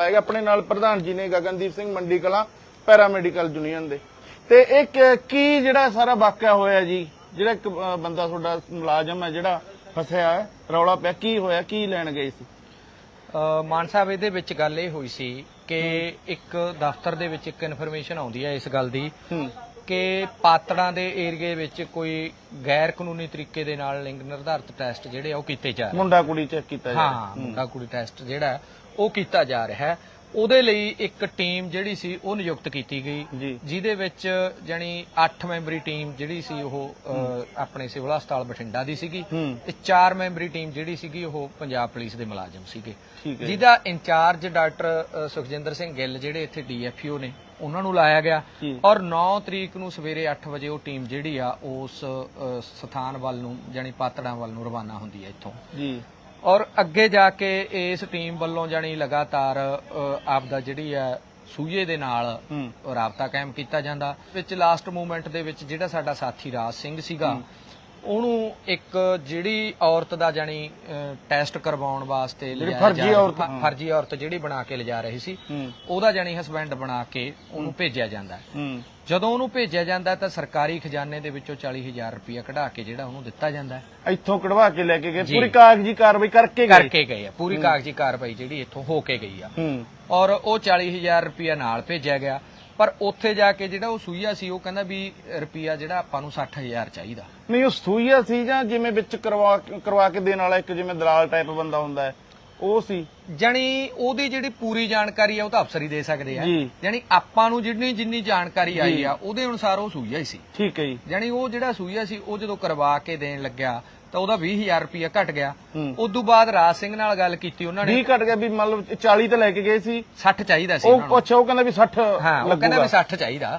ਲਾਏਗਾ ਆਪਣੇ ਨਾਲ ਪ੍ਰਧਾਨ ਜੀ ਨੇ ਗਗਨਦੀਪ ਸਿੰਘ ਮੰਡੀ ਕਲਾਂ ਪੈਰਾਮੈਡੀਕਲ ਯੂਨੀਅਨ ਦੇ। ਤੇ ਇਹ ਕ- ਜਿਹੜਾ ਸਾਰਾ ਵਾਕਿਆ ਹੋਇਆ ਜੀ ਜਿਹੜਾ ਇੱਕ ਬੰਦਾ ਤੁਹਾਡਾ ਮੁਲਾਜ਼ਮ ਹੈ ਜਿਹੜਾ ਫਸਿਆ ਹੈ ਰੌਲਾ ਪਿਆ ਕੀ ਹੋਇਆ ਕੀ ਲੈਣ ਗਏ ਸੀ? ਮਾਨ ਸਾਹਿਬ ਇਹਦੇ ਵਿੱਚ ਗੱਲ ਇਹ ਹੋਈ ਸੀ ਕਿ ਇੱਕ ਦਫ਼ਤਰ ਦੇ ਵਿੱਚ ਇੱਕ ਇਨਫੋਰਮੇਸ਼ਨ ਆਉਂਦੀ ਹੈ ਇਸ ਗੱਲ ਦੀ ਕਿ ਪਾਤੜਾਂ ਦੇ ਏਰੀਏ ਵਿੱਚ ਕੋਈ ਗੈਰ ਕਾਨੂੰਨੀ ਤਰੀਕੇ ਦੇ ਨਾਲ ਲਿੰਗ ਨਿਰਧਾਰਤ ਟੈਸਟ ਜਿਹੜੇ ਆ ਉਹ ਕੀਤੇ ਜਾ ਰਹੇ ਮੁੰਡਾ ਕੁੜੀ ਚੈੱਕ ਕੀਤਾ ਜਾ ਹਾਂ ਮੁੰਡਾ ਕੁੜੀ ਟੈਸਟ ਜਿਹੜਾ ਉਹ ਕੀਤਾ ਜਾ ਰਿਹਾ ਹੈ। ਉਹਦੇ ਲਈ ਇੱਕ ਟੀਮ ਜਿਹੜੀ ਸੀ ਉਹ ਨਿਯੁਕਤ ਕੀਤੀ ਗਈ। ਜਿਹਦੇ ਵਿੱਚ ਜਾਨੀ 8 ਮੈਂਬਰੀ ਟੀਮ ਜਿਹੜੀ ਸੀ ਉਹ ਆਪਣੇ ਸਿਵਲ ਹਸਪਤਾਲ ਬਠਿੰਡਾ ਦੀ ਸੀਗੀ। ਤੇ 4 ਮੈਂਬਰੀ ਟੀਮ ਜਿਹੜੀ ਸੀਗੀ ਉਹ ਪੰਜਾਬ ਪੁਲਿਸ ਦੇ ਮੁਲਾਜ਼ਮ ਸੀਗੇ। ਜਿਹਦਾ in charge doctor Sukhjinder Singh Gill ਜਿਹੜੇ ਇੱਥੇ ਡੀਐਫਓ ਨੇ ਉਹਨਾਂ ਨੂੰ ਲਾਇਆ ਗਿਆ। ਔਰ 9 ਤਰੀਕ ਨੂੰ ਸਵੇਰੇ 8 ਵਜੇ ਉਹ ਟੀਮ ਜਿਹੜੀ ਆ ਉਸ ਸਥਾਨ ਵੱਲ ਨੂੰ ਜਾਨੀ ਪਾਤੜਾਂ ਵੱਲ ਨੂੰ ਰਵਾਨਾ ਹੁੰਦੀ ਹੈ ਇੱਥੋਂ। ਜੀ। ਔਰ ਅੱਗੇ ਜਾ ਕੇ ਇਸ ਟੀਮ ਵੱਲੋਂ ਜਾਨੀ ਲਗਾਤਾਰ ਅ, ਆਪਦਾ ਜਿਹੜੀ ਹੈ ਸੂਏ ਦੇ ਨਾਲ ਰਾਬਤਾ ਕਾਇਮ ਕੀਤਾ ਜਾਂਦਾ। ਵਿੱਚ ਲਾਸਟ ਮੂਮੈਂਟ ਦੇ ਵਿੱਚ ਜਿਹੜਾ ਸਾਡਾ ਸਾਥੀ ਰਾਜ ਸਿੰਘ ਸੀਗਾ ਉਹਨੂੰ ਇੱਕ ਜਿਹੜੀ ਔਰਤ ਦਾ ਜਾਨੀ ਟੈਸਟ ਕਰਵਾਉਣ ਵਾਸਤੇ ਲਿਜਾਇਆ ਫਰਜ਼ੀ ਔਰਤ, ਫਰਜ਼ੀ ਔਰਤ ਜਿਹੜੀ ਬਣਾ ਕੇ ਲਿਜਾ ਰਹੀ ਸੀ ਉਹਦਾ ਜਾਨੀ ਹਸਬੈਂਡ ਬਣਾ ਕੇ ਉਹਨੂੰ ਭੇਜਿਆ ਜਾਂਦਾ ਜਦੋਂ ਉਹਨੂੰ ਭੇਜਿਆ ਜਾਂਦਾ ਤਾਂ ਸਰਕਾਰੀ ਖਜ਼ਾਨੇ ਦੇ ਵਿੱਚੋਂ 40000 ਰੁਪਇਆ ਕਢਾ ਕੇ ਜਿਹੜਾ ਉਹਨੂੰ ਦਿੱਤਾ ਜਾਂਦਾ ਇੱਥੋਂ ਕਢਵਾ ਕੇ ਲੈ ਕੇ ਗਏ। ਪੂਰੀ ਕਾਗਜ਼ੀ ਕਾਰਵਾਈ ਕਰਕੇ ਗਏ। ਕਰਕੇ ਗਏ ਆ ਪੂਰੀ ਕਾਗਜ਼ੀ ਕਾਰਵਾਈ ਜਿਹੜੀ ਇੱਥੋਂ ਹੋ ਕੇ ਗਈ ਆ। ਔਰ ਉਹ 40000 ਰੁਪਇਆ ਨਾਲ ਭੇਜਿਆ ਗਿਆ। ਪਰ ਉੱਥੇ ਜਾ ਕੇ ਜਿਹੜਾ ਉਹ ਸੂਈਆ ਸੀ ਉਹ ਕਹਿੰਦਾ ਵੀ ਰੁਪਇਆ ਜਿਹੜਾ ਆਪਾਂ ਨੂੰ 60000 ਚਾਹੀਦਾ। ਨਹੀਂ ਉਹ ਸੂਈਆ ਸੀ ਜਾਂ ਜਿਵੇਂ ਵਿੱਚ ਕਰਵਾ ਕਰਵਾ ਕੇ ਦੇਣ ਵਾਲਾ ਇੱਕ ਜਿਵੇਂ ਦਲਾਲ ਟਾਈਪ ਬੰਦਾ ਹੁੰਦਾ ਹੈ ਉਹ ਸੀ। ਜਾਣੀ ਉਹਦੀ ਜਿਹੜੀ ਪੂਰੀ ਜਾਣਕਾਰੀ ਆ ਉਹ ਤਾਂ ਅਫਸਰ ਹੀ ਦੇ ਸਕਦੇ ਆ। ਜੀ। ਜਾਣੀ ਆਪਾਂ ਨੂੰ ਜਿੰਨੀ ਜਿੰਨੀ ਜਾਣਕਾਰੀ ਆਈ ਆ ਉਹਦੇ ਅਨੁਸਾਰ ਉਹ ਸੂਈਆ ਹੀ ਸੀ। ਠੀਕ ਹੈ ਜੀ। ਜਾਣੀ ਉਹ ਜਿਹੜਾ ਸੂਈਆ ਸੀ ਉਹ ਜਦੋਂ ਕਰਵਾ ਕੇ ਦੇਣ ਲੱਗਿਆ ਤਾਂ ਉਹਦਾ 20000 ਰੁਪਇਆ ਘਟ ਗਿਆ। ਉਸ ਤੋਂ ਬਾਅਦ ਰਾਜ ਸਿੰਘ ਨਾਲ ਗੱਲ ਕੀਤੀ ਉਹਨਾਂ ਨੇ। 20 ਘਟ ਗਿਆ ਵੀ ਮਤਲਬ 40 ਤੇ ਲੈ ਕੇ ਗਏ ਸੀ। 60 ਚਾਹੀਦਾ ਸੀ ਉਹ ਅੱਛਾ ਉਹ ਕਹਿੰਦਾ ਵੀ 60 ਹਾਂ ਉਹ ਕਹਿੰਦਾ ਵੀ 60 ਚਾਹੀਦਾ।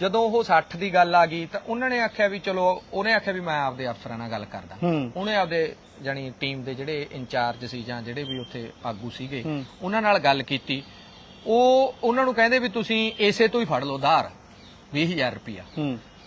ਜਦੋਂ ਉਹ 60 ਦੀ ਗੱਲ ਆ ਗਈ ਤਾਂ ਉਹਨਾਂ ਨੇ ਆਖਿਆ ਵੀ ਚਲੋ ਉਹਨੇ ਆਖਿਆ ਵੀ ਮੈਂ ਆਪਦੇ ਅਫਸਰਾਂ ਨਾਲ ਗੱਲ ਕਰਦਾ। ਉਹਨੇ ਆਪਦੇ ਜਾਨੀ ਟੀਮ ਦੇ ਜਿਹੜੇ ਇੰਚਾਰਜ ਸੀ ਜਾਂ ਜਿਹੜੇ ਵੀ ਉੱਥੇ ਆਗੂ ਸੀਗੇ। ਉਹਨਾਂ ਨਾਲ ਗੱਲ ਕੀਤੀ। ਉਹ ਉਹਨਾਂ ਨੂੰ ਕਹਿੰਦੇ ਵੀ ਤੁਸੀਂ ਇਸੇ ਤੋਂ ਹੀ ਫੜ ਲਓ ਧਾਰ 20000 ਰੁਪਇਆ।